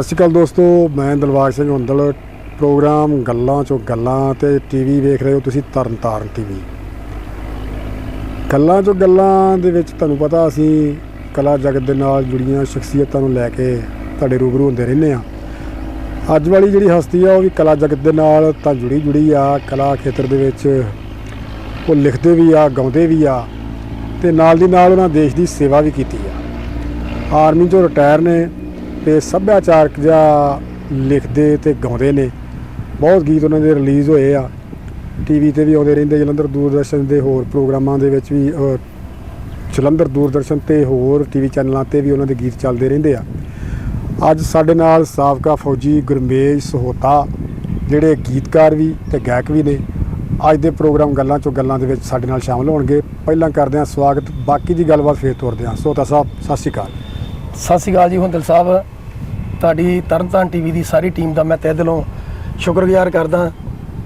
ਸਤਿ ਸ਼੍ਰੀ ਅਕਾਲ ਦੋਸਤੋ, ਮੈਂ ਦਿਲਬਾਗ ਸਿੰਘ ਹੁੰਦਲ। ਪ੍ਰੋਗਰਾਮ ਗੱਲਾਂ ਚੋਂ ਗੱਲਾਂ ਤੇ ਟੀਵੀ ਵੇਖ ਰਹੇ ਹੋ ਤੁਸੀਂ ਤਰਨਤਾਰਨ ਟੀਵੀ ਗੱਲਾਂ ਚੋਂ ਗੱਲਾਂ ਦੇ ਵਿੱਚ ਤੁਹਾਨੂੰ ਪਤਾ ਅਸੀਂ ਕਲਾ ਜਗਤ ਦੇ ਨਾਲ ਜੁੜੀਆਂ ਸ਼ਖਸੀਅਤਾਂ ਨੂੰ ਲੈ ਕੇ ਤੁਹਾਡੇ ਰੂਬਰੂ ਹੁੰਦੇ ਰਹਿੰਦੇ ਆ ਅੱਜ ਵਾਲੀ ਜਿਹੜੀ ਹਸਤੀ ਆ, ਉਹ ਵੀ ਕਲਾ ਜਗਤ ਦੇ ਨਾਲ ਤਾਂ ਜੁੜੀ ਜੁੜੀ ਆ। ਕਲਾ ਖੇਤਰ ਦੇ ਵਿੱਚ ਉਹ ਲਿਖਦੇ ਵੀ ਆ, ਗਾਉਂਦੇ ਵੀ ਆ ਤੇ ਨਾਲ ਦੀ ਨਾਲ ਉਹਨਾਂ ਦੇਸ਼ ਦੀ ਸੇਵਾ ਵੀ ਕੀਤੀ ਆ। ਆਰਮੀ ਚੋਂ ਰਿਟਾਇਰ ਨੇ। ਤੇ ਸੱਭਿਆਚਾਰਕ ਜਿਹਾ ਲਿਖਦੇ ਤੇ ਗਾਉਂਦੇ ਨੇ। ਬਹੁਤ ਗੀਤ ਉਹਨਾਂ ਦੇ ਰਿਲੀਜ਼ ਹੋਏ ਆ। ਟੀਵੀ ਤੇ ਵੀ ਆਉਂਦੇ ਰਹਿੰਦੇ, ਜਲੰਧਰ ਦੂਰਦਰਸ਼ਨ ਦੇ ਹੋਰ ਪ੍ਰੋਗਰਾਮਾਂ ਦੇ ਵਿੱਚ ਵੀ ਜਲੰਧਰ ਦੂਰਦਰਸ਼ਨ ਤੇ ਹੋਰ ਟੀਵੀ ਚੈਨਲਾਂ ਤੇ ਵੀ ਉਹਨਾਂ ਦੇ ਗੀਤ ਚੱਲਦੇ ਰਹਿੰਦੇ ਆ। ਅੱਜ ਸਾਡੇ ਨਾਲ ਸਾਬਕਾ ਫੌਜੀ ਗੁਰਮੇਜ ਸਹੋਤਾ, ਜਿਹੜੇ ਗੀਤਕਾਰ ਵੀ ਤੇ ਗਾਇਕ ਵੀ ਨੇ, ਅੱਜ ਦੇ ਪ੍ਰੋਗਰਾਮ ਗੱਲਾਂ ਚੋਂ ਗੱਲਾਂ ਦੇ ਵਿੱਚ ਸਾਡੇ ਨਾਲ ਸ਼ਾਮਲ ਹੋਣਗੇ। ਪਹਿਲਾਂ ਕਰਦੇ ਹਾਂ ਸਵਾਗਤ, ਬਾਕੀ ਦੀ ਗੱਲਬਾਤ ਫੇਰ ਤੋਰਦੇ ਹਾਂ। ਸਹੋਤਾ ਸਾਹਿਬ, ਸਤਿ ਸ਼੍ਰੀ ਅਕਾਲ। ਸਤਿ ਸ਼੍ਰੀ ਅਕਾਲ ਜੀ ਹੁੰਦਲ ਸਾਹਿਬ ਤੁਹਾਡੀ ਤਰਨਤਾਰਨ ਟੀਵੀ ਦੀ ਸਾਰੀ ਟੀਮ ਦਾ ਮੈਂ ਤਹਿ ਦਿਲੋਂ ਸ਼ੁਕਰਗੁਜ਼ਾਰ ਕਰਦਾ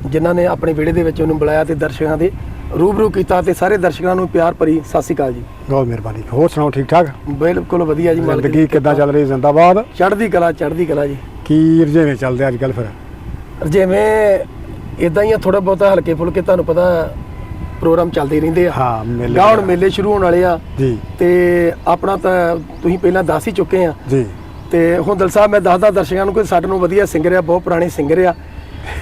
ਜਿਨ੍ਹਾਂ ਨੇ ਆਪਣੇ ਵਿਹੜੇ ਦੇ ਵਿੱਚ ਉਹਨੂੰ ਬੁਲਾਇਆ ਤੇ ਦਰਸ਼ਕਾਂ ਦੇ ਰੂਬਰੂ ਕੀਤਾ ਤੇ ਸਾਰੇ ਦਰਸ਼ਕਾਂ ਨੂੰ ਪਿਆਰ ਭਰੀ ਸਤਿ ਸ਼੍ਰੀ ਅਕਾਲ ਜੀ। ਬਹੁਤ ਮਿਹਰਬਾਨੀ। ਹੋਰ ਸੁਣਾਓ ਠੀਕ ਠਾਕ? ਬਿਲਕੁਲ ਵਧੀਆ ਜੀ ਜ਼ਿੰਦਗੀ ਕਿੱਦਾਂ ਚੱਲ ਰਹੀ ਜ਼ਿੰਦਾਬਾਦ? ਚੜ੍ਹਦੀ ਕਲਾ ਚੜ੍ਹਦੀ ਕਲਾ ਜੀ। ਕੀ ਰਜੇਵੇਂ ਚੱਲਦੇ ਅੱਜ ਕੱਲ ਫਿਰ? ਜਿਵੇਂ ਇਦਾਂ ਹੀ ਆ ਥੋੜਾ ਬਹੁਤਾ ਹਲਕੇ ਫੁਲਕੇ ਤੁਹਾਨੂੰ ਪਤਾ ਪ੍ਰੋਗਰਾਮ ਚੱਲਦੇ ਰਹਿੰਦੇ ਆ। ਹਾਂ ਮੇਲੇ ਗਾਉਣ ਮੇਲੇ ਸ਼ੁਰੂ ਹੋਣ ਵਾਲੇ ਆ। ਜੀ। ਤੇ ਆਪਣਾ ਤਾਂ ਤੁਸੀਂ ਪਹਿਲਾਂ ਦੱਸ ਹੀ ਚੁੱਕੇ ਆ। ਜੀ। ਤੇ ਹੁੰਦਲ ਸਾਹਿਬ ਮੈਂ ਦੱਸਦਾ ਦਰਸ਼ਕਾਂ ਨੂੰ ਕਿ ਸਾਡੇ ਨੂੰ ਵਧੀਆ ਸਿੰਗਰ ਆ ਬਹੁਤ ਪੁਰਾਣੇ ਸਿੰਗਰ ਆ।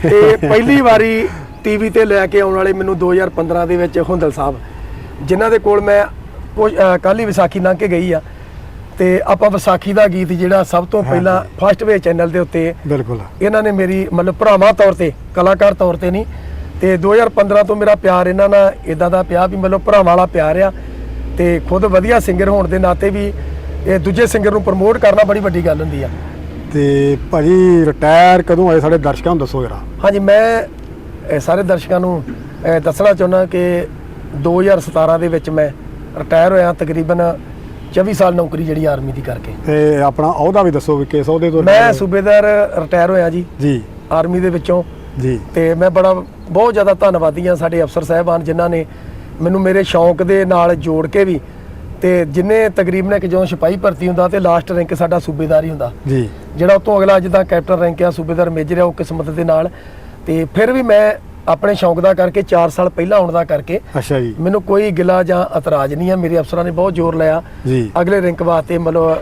ਤੇ ਪਹਿਲੀ ਵਾਰੀ ਟੀਵੀ ਤੇ ਲੈ ਕੇ ਆਉਣ ਵਾਲੇ ਮੈਨੂੰ 2015 ਦੇ ਵਿੱਚ ਹੁੰਦਲ ਸਾਹਿਬ ਜਿਨ੍ਹਾਂ ਦੇ ਕੋਲ ਮੈਂ ਕੱਲ ਹੀ ਵਿਸਾਖੀ ਲੰਘ ਕੇ ਗਈ ਆ। ਤੇ ਆਪਾਂ ਵਿਸਾਖੀ ਦਾ ਗੀਤ ਜਿਹੜਾ ਸਭ ਤੋਂ ਪਹਿਲਾਂ ਫਸਟ ਵੇ ਚੈਨਲ ਦੇ ਉੱਤੇ ਬਿਲਕੁਲ। ਇਹਨਾਂ ਨੇ ਮੇਰੀ ਮਤਲਬ ਭਰਾਵਾਂ ਤੌਰ ਤੇ ਕਲਾਕਾਰ ਤੌਰ ਤੇ ਨਹੀਂ ਤੇ 2015 ਤੋਂ ਮੇਰਾ ਪਿਆਰ ਇਹਨਾਂ ਨਾਲ ਇਦਾਂ ਦਾ ਪਿਆ ਵੀ ਮਤਲਬ ਭਰਾਵਾਂ ਵਾਲਾ ਪਿਆਰ ਆ ਤੇ ਖੁਦ ਵਧੀਆ ਸਿੰਗਰ ਹੋਣ ਦੇ ਨਾਤੇ ਵੀ ਇਹ ਦੂਜੇ ਸਿੰਗਰ ਨੂੰ ਪ੍ਰਮੋਟ ਕਰਨਾ ਬੜੀ ਵੱਡੀ ਗੱਲ ਹੁੰਦੀ ਆ। ਤੇ ਭਾਜੀ ਰਿਟਾਇਰ ਕਦੋਂ ਹੋਏ ਸਾਡੇ ਦਰਸ਼ਕਾਂ ਨੂੰ ਦੱਸੋ ਜਰਾ। ਹਾਂਜੀ ਮੈਂ ਸਾਰੇ ਦਰਸ਼ਕਾਂ ਨੂੰ ਦੱਸਣਾ ਚਾਹੁੰਦਾ ਕਿ 2017 ਦੇ ਵਿੱਚ ਮੈਂ ਰਿਟਾਇਰ ਹੋਇਆ ਤਕਰੀਬਨ 24 ਸਾਲ ਨੌਕਰੀ ਜਿਹੜੀ ਆਰਮੀ ਦੀ ਕਰਕੇ। ਤੇ ਆਪਣਾ ਅਹੁਦਾ ਵੀ ਦੱਸੋ ਵੀ ਕਿਸ ਅਹੁਦੇ ਤੋਂ ਮੈਂ ਸੂਬੇਦਾਰ ਰਿਟਾਇਰ ਹੋਇਆ ਜੀ। ਜੀ। ਆਰਮੀ ਦੇ ਵਿੱਚੋਂ। ਜੀ। ਤੇ ਮੈਂ ਬੜਾ ਬਹੁਤ ਜ਼ਿਆਦਾ ਧੰਨਵਾਦੀ ਹਾਂ ਸਾਡੇ ਅਫਸਰ ਸਾਹਿਬਾਨ ਜਿਨ੍ਹਾਂ ਨੇ ਮੈਨੂੰ ਮੇਰੇ ਸ਼ੌਂਕ ਦੇ ਨਾਲ ਜੋੜ ਕੇ ਵੀ ਤੇ ਜਿੰਨੇ ਤਕਰੀਬਨ ਕਿ ਜਦੋਂ ਸਿਪਾਹੀ ਭਰਤੀ ਹੁੰਦਾ ਤੇ ਲਾਸਟ ਰੈਂਕ ਸਾਡਾ ਸੂਬੇਦਾਰ ਹੀ ਹੁੰਦਾ। ਜੀ। ਜਿਹੜਾ ਉਤੋਂ ਅਗਲਾ ਜਿੱਦਾਂ ਕੈਪਟਨ ਰੈਂਕ ਆ ਸੂਬੇਦਾਰ ਮੇਜਰ ਆ ਉਹ ਕਿਸਮਤ ਦੇ ਨਾਲ। ਤੇ ਫਿਰ ਵੀ ਮੈਂ ਆਪਣੇ ਸ਼ੌਂਕ ਦਾ ਕਰਕੇ 4 ਸਾਲ ਪਹਿਲਾਂ ਆਉਣ ਦਾ ਕਰਕੇ ਅੱਛਾ ਜੀ। ਮੈਨੂੰ ਕੋਈ ਗਿਲਾ ਜਾਂ ਇਤਰਾਜ਼ ਨਹੀਂ ਆ। ਮੇਰੇ ਅਫਸਰਾਂ ਨੇ ਬਹੁਤ ਜ਼ੋਰ ਲਾਇਆ। ਜੀ। ਅਗਲੇ ਰੈਂਕ ਵਾਸਤੇ ਮਤਲਬ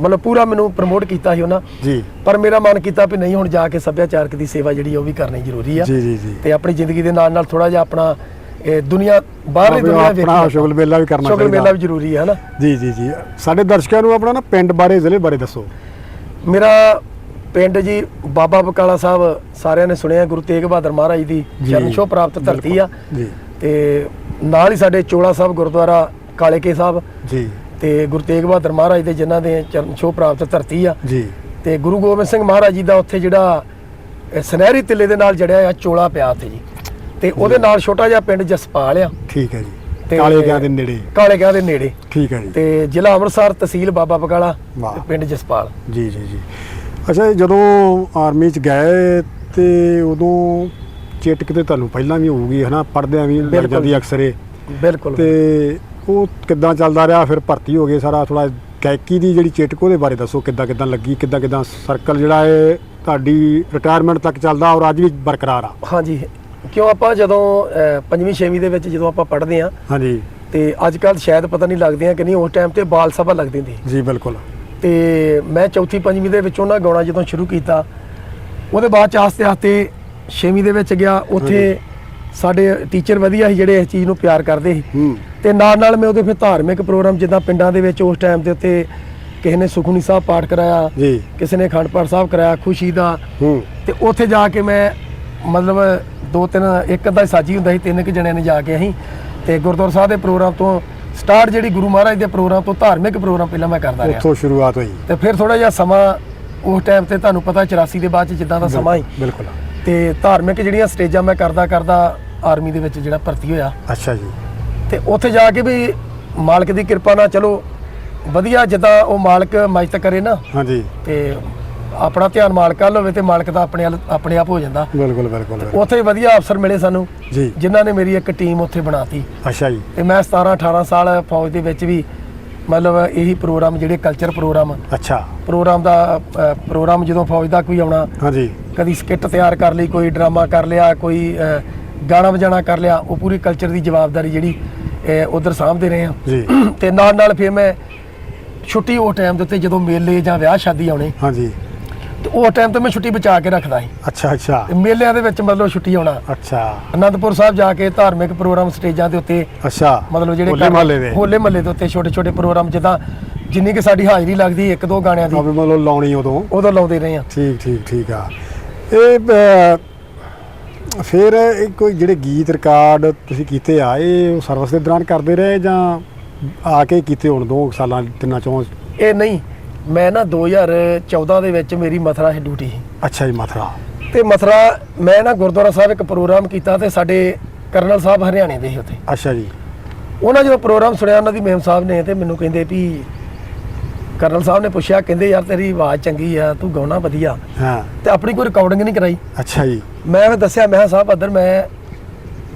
ਮਤਲਬ ਪੂਰਾ ਮੈਨੂੰ ਪ੍ਰਮੋਟ ਕੀਤਾ ਸੀ ਉਹਨਾਂ। ਜੀ। ਪਰ ਮੇਰਾ ਮਨ ਕੀਤਾ ਵੀ ਨਹੀਂ ਹੁਣ ਜਾ ਕੇ ਸੱਭਿਆਚਾਰਕ ਦੀ ਸੇਵਾ ਜਿਹੜੀ ਉਹ ਵੀ ਕਰਨੀ ਜ਼ਰੂਰੀ ਆ। ਜੀ ਜੀ ਜੀ। ਤੇ ਆਪਣੀ ਜ਼ਿੰਦਗੀ ਦੇ ਨਾਲ ਨਾਲ ਥੋੜਾ ਜਿਹਾ ਆਪਣਾ ਇਹ ਦੁਨੀਆ ਬਾਹਰਲੀ ਦੁਨੀਆ ਆਪਣਾ ਸ਼ੁਗਲ ਮੇਲਾ ਵੀ ਕਰਨਾ ਸ਼ੁਗਲ ਮੇਲਾ ਵੀ ਜ਼ਰੂਰੀ ਹੈ ਹਨਾ? ਜੀ ਜੀ ਜੀ। ਸਾਡੇ ਦਰਸ਼ਕਾਂ ਨੂੰ ਆਪਣਾ ਨਾ ਪਿੰਡ ਬਾਰੇ ਜ਼ਿਲ੍ਹੇ ਬਾਰੇ ਦੱਸੋ। ਮੇਰਾ ਪਿੰਡ ਜੀ ਬਾਬਾ ਬਕਾਲਾ ਸਾਹਿਬ ਸਾਰਿਆਂ ਨੇ ਸੁਣਿਆ ਗੁਰੂ ਤੇਗ ਬਹਾਦਰ ਮਹਾਰਾਜ ਦੀ ਜੀ। ਚਰਨ ਛੋਹ ਪ੍ਰਾਪਤ ਧਰਤੀ ਆ। ਜੀ। ਤੇ ਨਾਲ ਹੀ ਸਾਡੇ ਚੋਲਾ ਸਾਹਿਬ ਗੁਰਦੁਆਰਾ ਕਾਲੇਕੇ ਸਾਹਿਬ। ਜੀ। ਤੇ ਗੁਰੂ ਤੇਗ ਬਹਾਦਰ ਮਹਾਰਾਜ ਦੇ ਜਿਨ੍ਹਾਂ ਦੇ ਚਰਨ ਛੋਹ ਪ੍ਰਾਪਤ ਧਰਤੀ ਆ। ਜੀ। ਤੇ ਗੁਰੂ ਗੋਬਿੰਦ ਸਿੰਘ ਮਹਾਰਾਜ ਜੀ ਦਾ ਉੱਥੇ ਜਿਹੜਾ ਸੁਨਹਿਰੀ ਤਿੱਲੇ ਦੇ ਨਾਲ ਜੜਿਆ ਆ ਚੋਲਾ ਪਿਆ ਉੱਥੇ ਜੀ। ਤੇ ਉਹਦੇ ਨਾਲ ਛੋਟਾ ਜਿਹਾ ਪਿੰਡ ਜਸਪਾਲ ਆ। ਠੀਕ ਹੈ ਜੀ। ਕਾਲੇ ਕਿਆਂ ਦੇ ਨੇੜੇ। ਕਾਲੇ ਕਿਆਂ ਦੇ ਨੇੜੇ। ਠੀਕ ਹੈ ਜੀ। ਤੇ ਜ਼ਿਲ੍ਹਾ ਅੰਮ੍ਰਿਤਸਰ ਤਹਿਸੀਲ ਬਾਬਾ ਬਕਾਲਾ ਪਿੰਡ ਜਸਪਾਲ। ਜੀ ਜੀ ਜੀ। ਅੱਛਾ ਜਦੋਂ ਆਰਮੀ ਚ ਗਏ ਤੇ ਉਦੋਂ ਚੇਟਕ ਤੇ ਤੁਹਾਨੂੰ ਪਹਿਲਾਂ ਵੀ ਹੋਊਗੀ ਹਨਾ? ਪੜਦਿਆਂ ਵੀ ਲੱਗ। ਜਾਂਦੀ ਅਕਸਰੇ ਬਿਲਕੁਲ। ਤੇ ਉਹ ਕਿੱਦਾਂ ਚੱਲਦਾ ਰਿਹਾ ਫਿਰ ਭਰਤੀ ਹੋ ਗਏ ਸਾਰਾ ਥੋੜਾ ਗਾਇਕੀ ਦੀ ਜਿਹੜੀ ਚੇਟਕ ਉਹਦੇ ਬਾਰੇ ਦੱਸੋ ਕਿੱਦਾਂ ਕਿੱਦਾਂ ਲੱਗੀ ਕਿੱਦਾਂ ਕਿੱਦਾਂ ਸਰਕਲ ਜਿਹੜਾ ਹੈ ਤੁਹਾਡੀ ਰਿਟਾਇਰਮੈਂਟ ਤੱਕ ਚੱਲਦਾ ਔਰ ਅੱਜ ਵੀ ਬਰਕਰਾਰ ਆ? ਹਾਂਜੀ ਕਿਉਂ ਆਪਾਂ ਜਦੋਂ ਅਹ, ਪੰਜਵੀਂ ਛੇਵੀਂ ਦੇ ਵਿੱਚ ਜਦੋਂ ਆਪਾਂ ਪੜ੍ਹਦੇ ਆ ਹਾਂਜੀ। ਤੇ ਅੱਜ ਕੱਲ ਸ਼ਾਇਦ ਪਤਾ ਨਹੀਂ ਲੱਗਦੇ ਆ ਕਿ ਨਹੀਂ ਉਸ ਟਾਈਮ ਤੇ ਬਾਲ ਸਭਾ ਲੱਗਦੀ ਹੁੰਦੀ ਜੀ ਬਿਲਕੁਲ। ਤੇ ਮੈਂ ਚੌਥੀ ਪੰਜਵੀਂ ਦੇ ਵਿੱਚੋਂ ਨਾ ਗਾਉਣਾ ਜਦੋਂ ਸ਼ੁਰੂ ਕੀਤਾ ਉਹਦੇ ਬਾਅਦ ਚ ਆਸਤੇ ਆਸਤੇ ਛੇਵੀਂ ਦੇ ਵਿੱਚ ਗਿਆ ਉੱਥੇ ਸਾਡੇ ਟੀਚਰ ਵਧੀਆ ਸੀ ਜਿਹੜੇ ਇਸ ਚੀਜ਼ ਨੂੰ ਪਿਆਰ ਕਰਦੇ ਸੀ। ਹੂੰ। ਤੇ ਨਾਲ ਨਾਲ ਮੈਂ ਉਹਦੇ ਫਿਰ ਧਾਰਮਿਕ ਪ੍ਰੋਗਰਾਮ ਜਿੱਦਾਂ ਪਿੰਡਾਂ ਦੇ ਵਿੱਚ ਉਸ ਟਾਈਮ ਦੇ ਉੱਤੇ ਕਿਸੇ ਨੇ ਸੁਖਮਨੀ ਸਾਹਿਬ ਪਾਠ ਕਰਾਇਆ ਜੀ। ਕਿਸੇ ਨੇ ਅਖੰਡ ਪਾਠ ਸਾਹਿਬ ਕਰਾਇਆ ਖੁਸ਼ੀ ਦਾ। ਹੂੰ। ਤੇ ਉੱਥੇ ਜਾ ਕੇ ਮੈਂ ਮਤਲਬ ਦੋ ਤਿੰਨ ਇੱਕ ਅੱਧਾ ਹੀ ਸਾਜੀ ਹੁੰਦਾ ਸੀ ਤਿੰਨ ਕਿ ਜਣਿਆਂ ਨੇ ਜਾ ਕੇ ਅਸੀਂ। ਤੇ ਗੁਰਦੁਆਰਾ ਸਾਹਿਬ ਦੇ ਪ੍ਰੋਗਰਾਮ ਤੋਂ ਸਟਾਰਟ ਜਿਹੜੀ ਗੁਰੂ ਮਹਾਰਾਜ ਦੇ ਪ੍ਰੋਗਰਾਮ ਤੋਂ ਧਾਰਮਿਕ ਪ੍ਰੋਗਰਾਮ ਪਹਿਲਾਂ ਮੈਂ ਕਰਦਾ ਰਿਹਾ। ਉੱਥੋਂ ਸ਼ੁਰੂਆਤ ਹੋਈ। ਤੇ ਫਿਰ ਥੋੜਾ ਜਿਹਾ ਸਮਾਂ ਉਸ ਟਾਈਮ ਤੇ ਤੁਹਾਨੂੰ ਪਤਾ 84 ਦੇ ਬਾਅਦ ਚ ਜਿੱਦਾਂ ਦਾ ਸਮਾਂ ਸੀ। ਬਿਲਕੁਲ। ਤੇ ਧਾਰਮਿਕ ਜਿਹੜੀਆਂ ਸਟੇਜਾਂ ਮੈਂ ਕਰਦਾ ਕਰਦਾ ਆਰਮੀ ਦੇ ਵਿੱਚ ਜਿਹੜਾ ਭਰਤੀ ਹੋਇਆ। ਅੱਛਾ ਜੀ। ਤੇ ਉੱਥੇ ਜਾ ਕੇ ਵੀ ਮਾਲਕ ਦੀ ਕਿਰਪਾ ਨਾਲ ਚਲੋ ਵਧੀਆ ਜਿੱਦਾਂ ਉਹ ਮਾਲਕ ਮਦਦ ਕਰੇ ਨਾ ਹਾਂਜੀ। ਤੇ ਆਪਣਾ ਧਿਆਨ ਮਾਲਕ ਵੱਲ ਹੋਵੇ ਤੇ ਮਾਲਕ ਦਾ ਆਪਣੇ ਵੱਲ- ਆਪਣੇ ਆਪ ਹੋ ਜਾਂਦਾ। ਬਿਲਕੁਲ ਬਿਲਕੁਲ। ਬਿਲਕੁਲ। ਉੱਥੇ ਵਧੀਆ ਅਫਸਰ ਮਿਲੇ ਸਾਨੂੰ ਜੀ। ਜਿਨ੍ਹਾਂ ਨੇ ਮੇਰੀ ਇੱਕ ਟੀਮ ਉੱਥੇ ਬਣਾਤੀ। ਅੱਛਾ ਜੀ। ਤੇ ਮੈਂ 17 18 ਸਾਲ ਫੌਜ ਦੇ ਵਿੱਚ ਵੀ ਮਤਲਬ ਇਹੀ ਪ੍ਰੋਗਰਾਮ ਜਿਹੜੇ ਕਲਚਰ ਪ੍ਰੋਗਰਾਮ। ਅੱਛਾ। ਪ੍ਰੋਗਰਾਮ ਦਾ ਅ, ਪ੍ਰੋਗਰਾਮ ਜਦੋਂ ਫੌਜ ਦਾ ਕੋਈ ਆਉਣਾ ਹਾਂਜੀ। ਕਦੀ ਸਕਿੱਟ ਤਿਆਰ ਕਰ ਲਈ ਕੋਈ ਡਰਾਮਾ ਕਰ ਲਿਆ ਕੋਈ ਗਾਣਾ ਵਜਾਣਾ ਕਰ ਲਿਆ ਉਹ ਪੂਰੀ ਕਲਚਰ ਦੀ ਜਵਾਬਦਾਰੀ ਜਿਹੜੀ ਉਧਰ ਸਾਂਭਦੇ ਰਹੇ ਆ ਜੀ। ਤੇ ਨਾਲ ਨਾਲ ਫਿਰ ਮੈਂ ਛੁੱਟੀ ਉਹ ਟਾਈਮ ਦੇ ਉੱਤੇ ਜਦੋਂ ਮੇਲੇ ਜਾਂ ਵਿਆਹ ਸ਼ਾਦੀ ਆਉਣੇ ਹਾਂਜੀ। ਤੇ ਉਹ ਟਾਈਮ ਤੇ ਮੈਂ ਛੁੱਟੀ ਬਚਾ ਕੇ ਰੱਖਦਾ ਸੀ। ਅੱਛਾ ਅੱਛਾ। ਮੇਲਿਆਂ ਦੇ ਵਿੱਚ ਮਤਲਬ ਛੁੱਟੀ ਆਉਣਾ। ਅੱਛਾ। ਅਨੰਦਪੁਰ ਸਾਹਿਬ ਜਾ ਕੇ ਧਾਰਮਿਕ ਪ੍ਰੋਗਰਾਮ ਸਟੇਜਾਂ ਦੇ ਉੱਤੇ ਅੱਛਾ। ਮਤਲਬ ਜਿਹੜੇ ਹੋਲੇ ਮਹੱਲੇ ਦੇ। ਹੋਲੇ ਮਹੱਲੇ ਦੇ ਉੱਤੇ ਛੋਟੇ ਛੋਟੇ ਪ੍ਰੋਗਰਾਮ ਜਿੱਦਾਂ ਜਿੰਨੀ ਕਿ ਸਾਡੀ ਹਾਜ਼ਰੀ ਲੱਗਦੀ ਇੱਕ ਦੋ ਗਾਣਿਆਂ ਦੀ ਮਤਲਬ ਲਾਉਣੀ ਉਦੋਂ। ਉਦੋਂ ਲਾਉਂਦੇ ਰਹੇ ਆ ਠੀਕ ਠੀਕ ਠੀਕ ਆ। ਇਹ ਫਿਰ ਇਹ ਕੋਈ ਜਿਹੜੇ ਗੀਤ ਰਿਕਾਰਡ ਤੁਸੀਂ ਕੀਤੇ ਆ ਇਹ ਸਰਵਿਸ ਦੇ ਦੌਰਾਨ ਕਰਦੇ ਰਹੇ ਜਾਂ ਆ ਕੇ ਕੀਤੇ ਹੁਣ ਦੋ ਸਾਲਾਂ ਤਿੰਨਾਂ ਚੋਂ? ਇਹ ਨਹੀਂ ਮੈਂ ਨਾ 2014 ਦੇ ਵਿੱਚ ਮੇਰੀ ਮਥਰਾ ਹੈ ਡਿਊਟੀ ਅੱਛਾ ਜੀ ਮਥਰਾ। ਤੇ ਮਥਰਾ ਮੈਂ ਨਾ ਗੁਰਦੁਆਰਾ ਸਾਹਿਬ ਇੱਕ ਪ੍ਰੋਗਰਾਮ ਕੀਤਾ ਤੇ ਸਾਡੇ ਕਰਨਲ ਸਾਹਿਬ ਹਰਿਆਣੇ ਦੇ ਸੀ ਉੱਥੇ। ਅੱਛਾ ਜੀ। ਉਹਨਾਂ ਜਦੋਂ ਪ੍ਰੋਗਰਾਮ ਸੁਣਿਆ ਉਹਨਾਂ ਦੀ ਮੇਮ ਸਾਹਿਬ ਨੇ ਤੇ ਮੈਨੂੰ ਕਹਿੰਦੇ ਵੀ ਕਰਨਲ ਸਾਹਿਬ ਨੇ ਪੁੱਛਿਆ ਕਹਿੰਦੇ ਯਾਰ ਤੇਰੀ ਆਵਾਜ਼ ਚੰਗੀ ਆ ਤੂੰ ਗਾਉਣਾ ਵਧੀਆ। ਹਾਂ। ਤੇ ਆਪਣੀ ਕੋਈ ਰਿਕਾਰਡਿੰਗ ਨਹੀਂ ਕਰਾਈ। ਅੱਛਾ ਜੀ। ਮੈਂ ਵੀ ਦੱਸਿਆ ਮੈਂ ਕਿਹਾ ਸਾਹਿਬ ਅਦਰ ਮੈਂ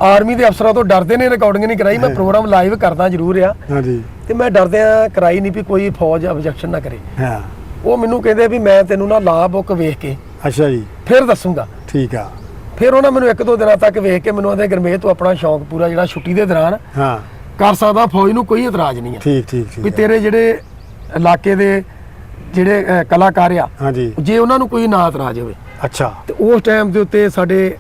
ਆਰਮੀ ਦੇ ਅਫਸਰਾਂ ਤੋਂ ਡਰਦੇ ਨੇ ਰਿਕਾਰਡਿੰਗ ਨਹੀਂ ਕਰਾਈ ਮੈਂ ਪ੍ਰੋਗਰਾਮ ਲਾਈਵ ਕਰਦਾ ਜ਼ਰੂਰ ਆ। ਹਾਂਜੀ ਤੇ ਮੈਂ ਡਰਦਿਆਂ ਕਰਾਈ ਨਹੀਂ ਵੀ ਕੋਈ ਫੌਜ ਆਬਜੈਕਸ਼ਨ ਨਾ ਕਰੇ। ਹਾਂ। ਉਹ ਮੈਨੂੰ ਕਹਿੰਦੇ ਵੀ ਮੈਂ ਤੈਨੂੰ ਨਾ ਲਾ ਬੁੱਕ ਵੇਖ ਕੇ ਅੱਛਾ ਜੀ। ਫਿਰ ਦੱਸੂਗਾ। ਠੀਕ ਆ। ਫਿਰ ਉਹਨਾਂ ਮੈਨੂੰ ਇੱਕ ਦੋ ਦਿਨਾਂ ਤੱਕ ਵੇਖ ਕੇ ਮੈਨੂੰ ਆਂਦੇ ਗਰਮੇਸ਼ ਤੂੰ ਆਪਣਾ ਸ਼ੌਂਕ ਪੂਰਾ ਜਿਹੜਾ ਛੁੱਟੀ ਦੇ ਦੌਰਾਨ ਹਾਂ। ਕਰ ਸਕਦਾ ਫੌਜ ਨੂੰ ਕੋਈ ਇਤਰਾਜ਼ ਨਹੀਂ ਹੈ ਠੀਕ ਠੀਕ ਵੀ ਠੀਕ। ਤੇਰੇ ਜਿਹੜੇ ਇਲਾਕੇ ਦੇ ਜਿਹੜੇ ਅਹ, ਕਲਾਕਾਰ ਆ ਹਾਂਜੀ। ਜੇ ਉਹਨਾਂ ਨੂੰ ਕੋਈ ਨਾ ਇਤਰਾਜ਼ ਹੋਵੇ ਅੱਛਾ। ਤੇ ਉਸ ਟਾਈਮ ਦੇ ਉੱਤੇ ਸਾਡੇ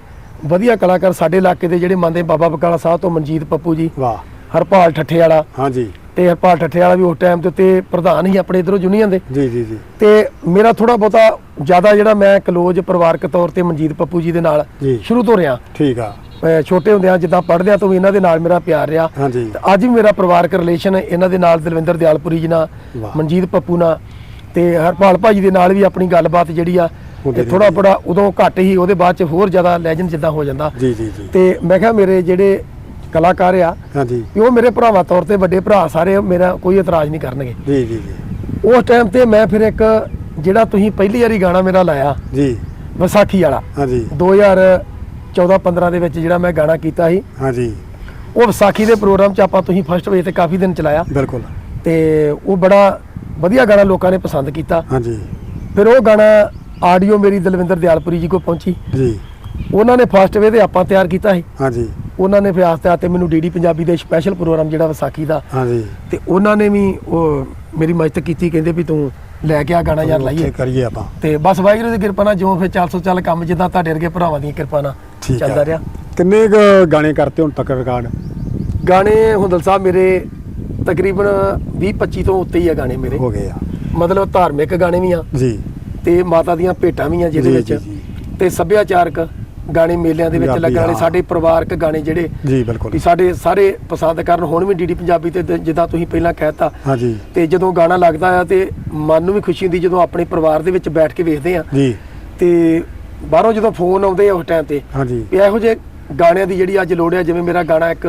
ਵਧੀਆ ਕਲਾਕਾਰ ਸਾਡੇ ਇਲਾਕੇ ਦੇ ਜਿਹੜੇ ਮੰਨਦੇ ਬਾਬਾ ਬਕਾਲਾ ਸਾਹਿਬ ਤੋਂ ਮਨਜੀਤ ਪੱਪੂ ਜੀ ਵਾਹ। ਹਰਪਾਲ ਠੱਠੇ ਵਾਲਾ ਹਾਂਜੀ। ਤੇ ਹਰਪਾਲ ਠੱਠੇ ਵਾਲਾ ਵੀ ਉਸ ਟਾਈਮ ਦੇ ਉੱਤੇ ਪ੍ਰਧਾਨ ਹੀ ਆਪਣੇ ਇਧਰੋਂ ਯੂਨੀਅਨ ਦੇ। ਜੀ ਜੀ ਜੀ। ਤੇ ਮੇਰਾ ਥੋੜਾ ਬਹੁਤਾ ਜ਼ਿਆਦਾ ਜਿਹੜਾ ਮੈਂ ਕਲੋਜ ਪਰਿਵਾਰਕ ਤੌਰ ਤੇ ਮਨਜੀਤ ਪੱਪੂ ਜੀ ਦੇ ਨਾਲ ਜੀ। ਸ਼ੁਰੂ ਤੋਂ ਰਿਹਾ। ਠੀਕ ਆ। ਛੋਟੇ ਹੁੰਦਿਆਂ ਜਿੱਦਾਂ ਪੜ੍ਹਦਿਆਂ ਤੋਂ ਵੀ ਇਹਨਾਂ ਦੇ ਨਾਲ ਮੇਰਾ ਪਿਆਰ ਰਿਹਾ। ਹਾਂਜੀ। ਤੇ ਅੱਜ ਵੀ ਮੇਰਾ ਪਰਿਵਾਰਕ ਰਿਲੇਸ਼ਨ ਇਹਨਾਂ ਦੇ ਨਾਲ ਦਲਵਿੰਦਰ ਦਿਆਲਪੁਰੀ ਜੀ ਨਾਲ। ਮਨਜੀਤ ਪੱਪੂ ਨਾਲ ਤੇ ਹਰਪਾਲ ਭਾਜੀ ਦੇ ਨਾਲ ਵੀ ਆਪਣੀ ਗੱਲਬਾਤ ਜਿਹੜੀ ਆ ਥੋੜਾ ਬੜਾ ਉਦੋਂ ਘੱਟ ਹੀ ਉਹਦੇ ਬਾਅਦ ਚ ਹੋਰ ਜ਼ਿਆਦਾ ਲੈਜੈਂਡ ਜਿੱਦਾਂ ਹੋ ਜਾਂਦਾ। ਜੀ ਜੀ ਜੀ। ਤੇ ਮੈਂ ਕਿਹਾ ਮੇਰੇ ਜਿਹੜੇ ਕਲਾਕਾਰ ਆ ਹਾਂਜੀ। ਉਹ ਮੇਰੇ ਭਰਾਵਾਂ ਤੌਰ ਤੇ ਵੱਡੇ ਭਰਾ ਸਾਰੇ ਮੇਰਾ ਕੋਈ ਇਤਰਾਜ਼ ਨਹੀਂ ਕਰਨਗੇ। ਜੀ ਜੀ ਜੀ। ਉਸ ਟਾਈਮ ਤੇ ਮੈਂ ਫਿਰ ਇੱਕ ਜਿਹੜਾ ਤੁਸੀਂ ਪਹਿਲੀ ਵਾਰੀ ਗਾਣਾ ਮੇਰਾ ਲਾਇਆ ਜੀ। ਵਿਸਾਖੀ ਵਾਲਾ ਹਾਂਜੀ। 2014-15 ਦੇ ਵਿੱਚ ਜਿਹੜਾ ਮੈਂ ਗਾਣਾ ਕੀਤਾ ਸੀ। ਹਾਂਜੀ। ਉਹ ਵਿਸਾਖੀ ਦੇ ਪ੍ਰੋਗਰਾਮ 'ਚ ਆਪਾਂ ਤੁਸੀਂ ਫਸਟ ਵੇ ਤੇ ਕਾਫੀ ਦਿਨ ਚਲਾਇਆ। ਬਿਲਕੁਲ। ਤੇ ਉਹ ਬੜਾ ਵਧੀਆ ਗਾਣਾ ਲੋਕਾਂ ਨੇ ਪਸੰਦ ਕੀਤਾ। ਹਾਂਜੀ। ਫਿਰ ਉਹ ਗਾਣਾ ਆਡੀਓ ਮੇਰੀ ਦਲਵਿੰਦਰ ਦਿਆਲਪੁਰੀ ਜੀ ਕੋਲ ਪਹੁੰਚੀ। ਜੀ। ਉਹਨਾਂ ਨੇ ਫਸਟ ਵੇ ਤੇ ਆਪਾਂ ਤਿਆਰ ਕੀਤਾ ਸੀ। ਹਾਂਜੀ। ਉਹਨਾਂ ਨੇ ਫਿਰ ਆਸਤੇ ਆਸਤੇ ਮੈਨੂੰ ਡੀਡੀ ਪੰਜਾਬੀ ਦੇ ਸਪੈਸ਼ਲ ਪ੍ਰੋਗਰਾਮ ਜਿਹੜਾ ਵਿਸਾਖੀ ਦਾ। ਹਾਂਜੀ। ਤੇ ਉਹਨਾਂ ਨੇ ਵੀ ਉਹ ਮੇਰੀ ਮਦਦ ਕੀਤੀ ਕਹਿੰਦੇ ਵੀ ਤੂੰ ਲੈ ਕੇ ਆ ਗਾਣਾ ਯਾਰ ਲਾਈਏ। ਕਰੀਏ ਆਪਾਂ। ਤੇ ਬਸ ਵਾਹਿਗੁਰੂ ਦੀ ਕਿਰਪਾ ਨਾਲ ਜਿਉਂ ਫਿਰ ਚੱਲ ਸੋ ਚੱਲ ਕੰਮ ਜਿੱਦਾਂ ਤੁਹਾਡੇ ਵਰਗੇ ਭਰਾਵਾਂ ਦੀ ਕਿਰਪਾ ਨਾਲ। ਠੀਕ ਚੱਲਦਾ ਆ। ਰਿਹਾ। ਕਿੰਨੇ ਕੁ ਗਾਣੇ ਕਰਤੇ ਹੁਣ ਤੱਕ ਰਿਕਾਰਡ ਗਾਣੇ ਹੁੰਦਲ ਸਾਹਿਬ ਮੇਰੇ ਤਕਰੀਬਨ 20 25 ਤੋਂ ਉੱਤੇ ਹੀ ਆ ਗਾਣੇ ਮੇਰੇ। ਹੋ ਗਏ ਆ। ਮਤਲਬ ਧਾਰਮਿਕ ਗਾਣੇ ਵੀ ਆ। ਜੀ। ਤੇ ਮਾਤਾ ਦੀਆਂ ਭੇਟਾਂ ਵੀ ਆ ਜਿਹਦੇ ਜੀ, ਵਿੱਚ। ਜੀ। ਤੇ ਸੱਭਿਆਚਾਰਕ ਗਾਣੇ ਮੇਲਿਆਂ ਦੇ ਵਿੱਚ ਪੰਜਾਬੀ, ਲੱਗਣ ਵਾਲੇ ਹਾਂ। ਸਾਡੇ ਪਰਿਵਾਰਕ ਗਾਣੇ ਜਿਹੜੇ ਜੀ ਬਿਲਕੁਲ। ਵੀ ਸਾਡੇ ਸਾਰੇ ਪਸੰਦ ਕਰਨ ਹੁਣ ਵੀ ਡੀਡੀ ਪੰਜਾਬੀ ਤੇ ਦ- ਜਿੱਦਾਂ ਤੁਸੀਂ ਪਹਿਲਾਂ ਕਹਿਤਾ। ਹਾਂਜੀ ਤੇ ਜਦੋਂ ਗਾਣਾ ਲੱਗਦਾ ਆ ਤੇ ਮਨ ਨੂੰ ਵੀ ਖੁਸ਼ੀ ਹੁੰਦੀ ਜਦੋਂ ਆਪਣੇ ਪਰਿਵਾਰ ਦੇ ਵਿੱਚ ਬੈਠ ਕੇ ਵੇਖਦੇ ਆ। ਜੀ। ਤੇ ਬਾਹਰੋਂ ਜਦੋਂ ਫੋਨ ਆਉਂਦੇ ਆ ਉਸ ਟਾਈਮ ਤੇ ਹਾਂਜੀ। ਵੀ ਇਹੋ ਜਿਹੇ ਗਾਣਿਆਂ ਦੀ ਜਿਹੜੀ ਅੱਜ ਲੋੜ ਹੈ ਜਿਵੇਂ ਮੇਰਾ ਗਾਣਾ ਇੱਕ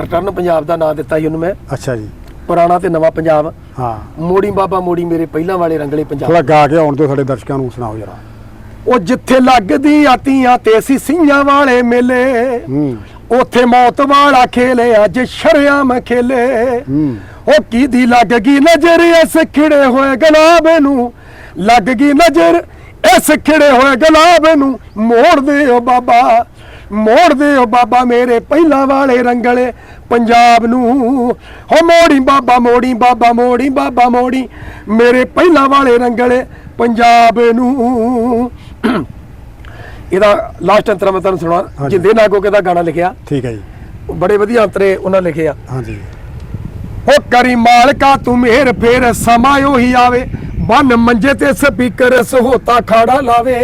ਰਿਟਰਨ ਪੰਜਾਬ ਦਾ ਨਾਂ ਦਿੱਤਾ ਸੀ ਉਹਨੂੰ ਮੈਂ। ਅੱਛਾ ਜੀ। ਪੁਰਾਣਾ ਤੇ ਨਵਾਂ ਪੰਜਾਬ। ਹਾਂ। ਮੋੜੀ ਬਾਬਾ ਮੋੜੀ ਮੇਰੇ ਪਹਿਲਾਂ ਵਾਲੇ ਰੰਗਲੇ ਪੰਜਾਬ। ਥੋੜਾ ਗਾ ਕੇ ਆਉਣ ਦਿਓ ਸਾਡੇ ਦਰਸ਼ਕਾਂ ਨੂੰ ਸੁਣਾਓ ਜਰਾ। ਉਹ ਜਿੱਥੇ ਲੱਗਦੀ ਆਤੀਆਂ ਤੇ ਸਿਸੀਆਂ ਵਾਲੇ ਮੇਲੇ ਹੂੰ। ਉਥੇ ਮੌਤ ਵਾਲਾ ਖੇਲੇ ਅੱਜ ਸ਼ਰਿਆਮ ਖੇਲੇ। ਹੂੰ। ਉਹ ਕਿਹਦੀ ਲੱਗ ਗਈ ਨਜ਼ਰ ਇਸ ਖਿੜੇ ਹੋਏ ਗੁਲਾਬ ਨੂੰ। ਲੱਗ ਗਈ ਨਜ਼ਰ ਇਸ ਖਿੜੇ ਹੋਏ ਗੁਲਾਬ ਨੂੰ ਮੋੜ ਦੇ ਓ ਬਾਬਾ ਮੋੜ ਦੇ ਓ ਬਾਬਾ ਮੇਰੇ ਪਹਿਲਾਂ ਵਾਲੇ ਰੰਗਲੇ ਪੰਜਾਬ ਨੂੰ। ਹੋ ਮੋੜੀ ਬਾਬਾ ਮੋੜੀ ਬਾਬਾ ਮੋੜੀ ਬਾਬਾ ਮੋੜੀ ਮੇਰੇ ਪਹਿਲਾਂ ਵਾਲੇ ਰੰਗਲੇ ਪੰਜਾਬ ਨੂੰ। ਇਹਦਾ ਲਾਸਟ ਅੰਤਰਾ ਮੈਂ ਤੁਹਾਨੂੰ ਸੁਣਾ। ਜਿੰਦੇ ਨਾਗੋ ਦਾ ਗਾਣਾ ਲਿਖਿਆ। ਠੀਕ ਹੈ ਜੀ। ਬੜੇ ਵਧੀਆ ਅੰਤਰੇ ਉਹਨਾਂ ਲਿਖੇ ਆ। ਹਾਂਜੀ। ਹੋ ਕਰੀ ਮਾਲਕਾ ਤੂੰ ਮੇਰ ਫੇਰ ਸਮਾਂ ਉਹੀ ਆਵੇ। ਬੰਨ ਮੰਜੇ ਤੇ ਸਪੀਕਰ ਸਹੋਤਾ ਖਾੜਾ ਲਾਵੇ।